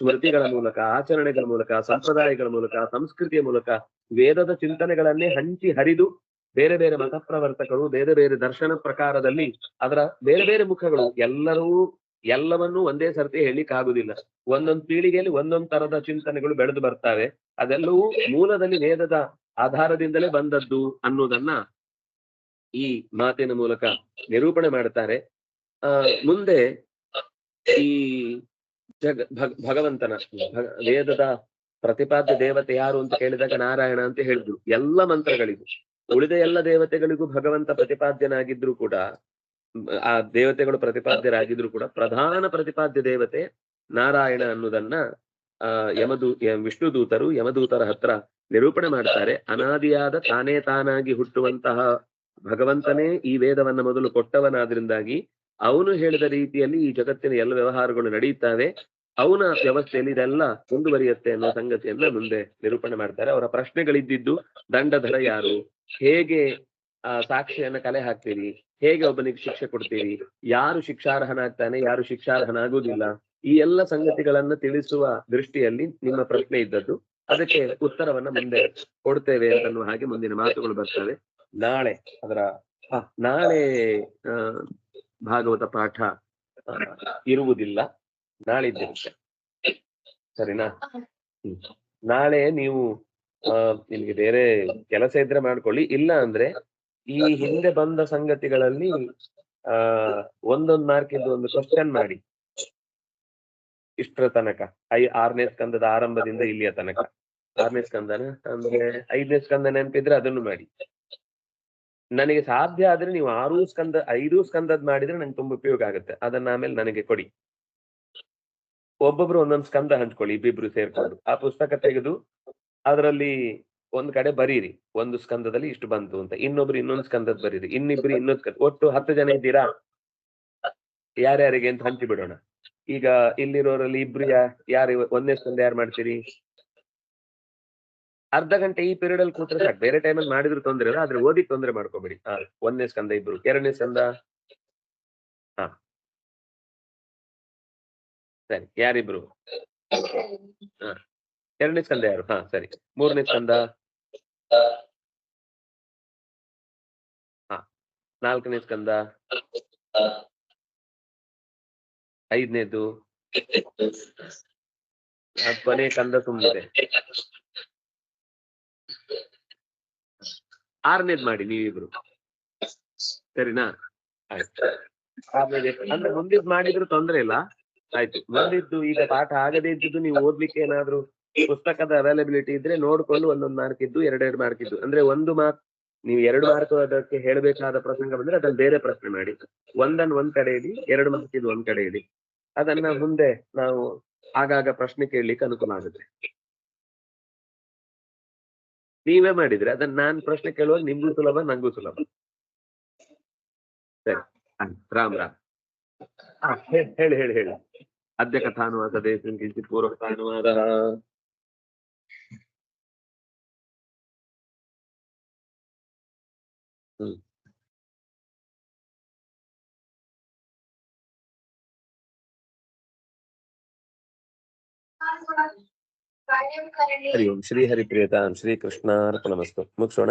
ಸ್ಮೃತಿಗಳ ಮೂಲಕ, ಆಚರಣೆಗಳ ಮೂಲಕ, ಸಂಪ್ರದಾಯಗಳ ಮೂಲಕ, ಸಂಸ್ಕೃತಿಯ ಮೂಲಕ ವೇದದ ಚಿಂತನೆಗಳನ್ನೇ ಹಂಚಿ ಹರಿದು ಬೇರೆ ಬೇರೆ ಮತ ಪ್ರವರ್ತಕರು ಬೇರೆ ಬೇರೆ ದರ್ಶನ ಪ್ರಕಾರದಲ್ಲಿ ಅದರ ಬೇರೆ ಬೇರೆ ಮುಖಗಳು ಎಲ್ಲರೂ ಎಲ್ಲವನ್ನೂ ಒಂದೇ ಸರ್ತಿ ಹೇಳಿಕ್ ಆಗುದಿಲ್ಲ ಒಂದೊಂದು ಪೀಳಿಗೆಯಲ್ಲಿ ಒಂದೊಂದು ತರದ ಚಿಂತನೆಗಳು ಬೆಳೆದು ಬರ್ತವೆ. ಅದೆಲ್ಲವೂ ಮೂಲದಲ್ಲಿ ವೇದದ ಆಧಾರದಿಂದಲೇ ಬಂದದ್ದು ಅನ್ನೋದನ್ನ ಈ ಮಾತಿನ ಮೂಲಕ ನಿರೂಪಣೆ ಮಾಡ್ತಾರೆ ಆ, ಮುಂದೆ ಈ ಜಗ, ಭಗ್- ಭಗವಂತನ, ಭಗ- ವೇದದ ಪ್ರತಿಪಾದ್ಯ ದೇವತೆ ಯಾರು ಅಂತ ಕೇಳಿದಾಗ ನಾರಾಯಣ ಅಂತ ಹೇಳಿದ್ರು. ಎಲ್ಲ ಮಂತ್ರಗಳಿಗೂ, ಉಳಿದ ಎಲ್ಲ ದೇವತೆಗಳಿಗೂ ಭಗವಂತ ಪ್ರತಿಪಾದ್ಯನಾಗಿದ್ರು ಕೂಡ ಆ ದೇವತೆಗಳು ಪ್ರತಿಪಾದ್ಯರಾಗಿದ್ರು ಕೂಡ ಪ್ರಧಾನ ಪ್ರತಿಪಾದ್ಯ ದೇವತೆ ನಾರಾಯಣ ಅನ್ನೋದನ್ನ, ಆ, ಯಮದೂ ವಿಷ್ಣು ದೂತರು ಯಮದೂತರ ಹತ್ರ ನಿರೂಪಣೆ ಮಾಡ್ತಾರೆ. ಅನಾದಿಯಾದ ತಾನೇ ತಾನಾಗಿ ಹುಟ್ಟುವಂತಹ ಭಗವಂತನೇ ಈ ವೇದವನ್ನ ಮೊದಲು ಕೊಟ್ಟವನಾದ್ರಿಂದಾಗಿ ಅವನು ಹೇಳಿದ ರೀತಿಯಲ್ಲಿ ಈ ಜಗತ್ತಿನ ಎಲ್ಲ ವ್ಯವಹಾರಗಳು ನಡೆಯುತ್ತವೆ. ಅವನ ವ್ಯವಸ್ಥೆಯಲ್ಲಿ ಇದೆಲ್ಲ ಮುಂದುವರಿಯುತ್ತೆ ಅನ್ನೋ ಸಂಗತಿಯನ್ನ ಮುಂದೆ ನಿರೂಪಣೆ ಮಾಡ್ತಾರೆ. ಅವರ ಪ್ರಶ್ನೆಗಳಿದ್ದಿದ್ದು ದಂಡಧರ ಯಾರು? ಹೇಗೆ ಆ ಸಾಕ್ಷಿಯನ್ನ ಕಲೆ ಹಾಕ್ತೀರಿ? ಹೇಗೆ ಒಬ್ಬನಿಗೆ ಶಿಕ್ಷೆ ಕೊಡ್ತೀರಿ? ಯಾರು ಶಿಕ್ಷಾರ್ಹನಾಗ್ತಾನೆ? ಯಾರು ಶಿಕ್ಷಾರ್ಹನಾಗುವುದಿಲ್ಲ ಈ ಎಲ್ಲ ಸಂಗತಿಗಳನ್ನ ತಿಳಿಸುವ ದೃಷ್ಟಿಯಲ್ಲಿ ನಿಮ್ಮ ಪ್ರಶ್ನೆ ಇದ್ದದ್ದು. ಅದಕ್ಕೆ ಉತ್ತರವನ್ನ ಮುಂದೆ ಕೊಡ್ತೇವೆ ಅಂತನ್ನುವ ಹಾಗೆ ಮುಂದಿನ ಮಾತುಗಳು ಬರ್ತವೆ. ನಾಳೆ ಅದರ ನಾಳೆ ಆ, ಭಾಗವತ ಪಾಠ ಇರುವುದಿಲ್ಲ. ನಾಳಿದ್ದ ಸರಿನಾ? ಹ್ಮ್. ನಾಳೆ ನೀವು ನಿಮಗೆ ನಿಮ್ಗೆ ಬೇರೆ ಕೆಲಸ ಇದ್ರೆ ಮಾಡ್ಕೊಳ್ಳಿ. ಇಲ್ಲ ಅಂದ್ರೆ ಈ ಹಿಂದೆ ಬಂದ ಸಂಗತಿಗಳಲ್ಲಿ ಆ ಒಂದೊಂದ್ ಇದ್ದು ಒಂದು ಕ್ವಶನ್ ಮಾಡಿ. ಇಷ್ಟರ ತನಕ. ಐ ಆರನೇ ಸ್ಕಂದದ ಆರಂಭದಿಂದ ಇಲ್ಲಿಯ ತನಕ. ಆರನೇ ಸ್ಕಂದನ ಅಂದ್ರೆ ಐದನೇ ಸ್ಕಂದ ನೆನಪಿದ್ರೆ ಅದನ್ನು ಮಾಡಿ. ನನಗೆ ಸಾಧ್ಯ ಆದ್ರೆ ನೀವು ಆರು ಸ್ಕಂದ, ಐದು ಸ್ಕಂದದ್ ಮಾಡಿದ್ರೆ ನಂಗೆ ತುಂಬಾ ಉಪಯೋಗ ಆಗುತ್ತೆ. ಅದನ್ನ ಆಮೇಲೆ ನನಗೆ ಕೊಡಿ. ಒಬ್ಬೊಬ್ರು ಒಂದೊಂದು ಸ್ಕಂದ ಹಂಚ್ಕೊಳ್ಳಿ, ಇಬ್ಬಿಬ್ರು ಸೇರ್ಕೊಂಡು. ಆ ಪುಸ್ತಕ ತೆಗೆದು ಅದರಲ್ಲಿ ಒಂದ್ ಕಡೆ ಬರೀರಿ. ಒಂದು ಸ್ಕಂದದಲ್ಲಿ ಇಷ್ಟು ಬಂತು ಅಂತ. ಇನ್ನೊಬ್ರು ಇನ್ನೊಂದು ಸ್ಕಂದದ್ ಬರೀರಿ. ಇನ್ನಿಬ್ರು ಇನ್ನೊಂದು ಸ್ಕಂದ. ಒಟ್ಟು ಹತ್ತು ಜನ ಇದ್ದೀರಾ? ಯಾರ್ಯಾರಿಗೆ ಅಂತ ಹಂಚಿ ಬಿಡೋಣ ಈಗ ಇಲ್ಲಿರೋರಲ್ಲಿ ಇಬ್ರು ಯಾ, ಯಾರು ಒಂದನೇ ಸ್ಕಂದ ಯಾರು ಮಾಡ್ತೀರಿ? ಅರ್ಧ ಗಂಟೆ ಈ ಪೀರಿಯಡ್ ಅಲ್ಲಿ ಕೂತ್ರೆ ಸಾಕು. ಬೇರೆ ಟೈಮಲ್ಲಿ ಮಾಡಿದ್ರು ತೊಂದ್ರೆ ಇಲ್ಲ ಆದ್ರೆ ಓದಿ ತೊಂದ್ರೆ ಮಾಡ್ಕೋಬೇಡಿ. ಒಂದನೇ ಸ್ಕಂದ ಇಬ್ರು ಎರಡನೇ ಸ್ಕಂದ. ಹಾ. ಸರಿ ಯಾರಿಬ್ರು? ಹಾ. ಎರಡನೇ ಸ್ಕಂದ ಯಾರು? ಹಾ ಸರಿ. ಮೂರನೇ ಸ್ಕಂದ. ಹಾ. ನಾಲ್ಕನೇ ಸ್ಕಂದ. ಐದನೇದು. ಕೊನೆ ಕಂದ ತುಂಬಿದೆ. ಆರನೇದ್ ಮಾಡಿ ನೀವಿಬ್ರು. ಸರಿನಾ? ಆಯ್ತು. ಅಂದ್ರೆ ಮುಂದಿದ್ ಮಾಡಿದ್ರು ತೊಂದ್ರೆ ಇಲ್ಲ. ಆಯ್ತು. ಮುಂದಿದ್ದು ಈಗ ಪಾಠ ಆಗದೇ ಇದ್ದಿದ್ದು ನೀವು ಓದ್ಲಿಕ್ಕೆ ಏನಾದ್ರು ಪುಸ್ತಕದ ಅವೈಲಬಿಲಿಟಿ ಇದ್ರೆ ನೋಡ್ಕೊಂಡು ಒಂದೊಂದು ಮಾರ್ಕ್ ಇದ್ದು ಎರಡೆರಡು ಮಾರ್ಕ್ ಇದ್ದು. ಅಂದ್ರೆ ಒಂದು ಮಾರ್ಕ್ ನೀವು ಎರಡು ಮಾರ್ಕ್ ಅದಕ್ಕೆ ಹೇಳಬೇಕಾದ ಪ್ರಸಂಗ ಬಂದ್ರೆ ಅದನ್ನ ಬೇರೆ ಪ್ರಶ್ನೆ ಮಾಡಿ. ಒಂದನ್ನ ಒಂದ್ ಕಡೆ ಇಡಿ, ಎರಡು ಮಾರ್ಕ್ ಇದು ಒಂದ್ ಕಡೆ ಇಡಿ. ಅದನ್ನ ಮುಂದೆ ನಾವು ಆಗಾಗ ಪ್ರಶ್ನೆ ಕೇಳಲಿಕ್ಕೆ ಅನುಕೂಲ ಆಗುತ್ತೆ. ನೀವೇ ಮಾಡಿದ್ರೆ, ಅದನ್ನ ನಾನ್ ಪ್ರಶ್ನೆ ಕೇಳುವಾಗ ನಿಮ್ಗೂ ಸುಲಭ, ನಂಗೂ ಸುಲಭ. ಸರಿ. ರಾಮ್ ರಾಮ್. ಹೇಳಿ ಹೇಳಿ ಹೇಳಿ. ಅದ್ಯ ಕಥಾನುವಾದ ದೇಶಂ ಕಿಂಚಿತ್ ಪೂರ್ವ ಕಥಾನುವಾದ. ಹ್ಮ್. ಹರಿ ಓಂ ಶ್ರೀ ಹರಿಪ್ರಿಯತಾಂ ಶ್ರೀ ಕೃಷ್ಣಾರ್ಪಣಮಸ್ತು ಮುಗಿಸೋಣ?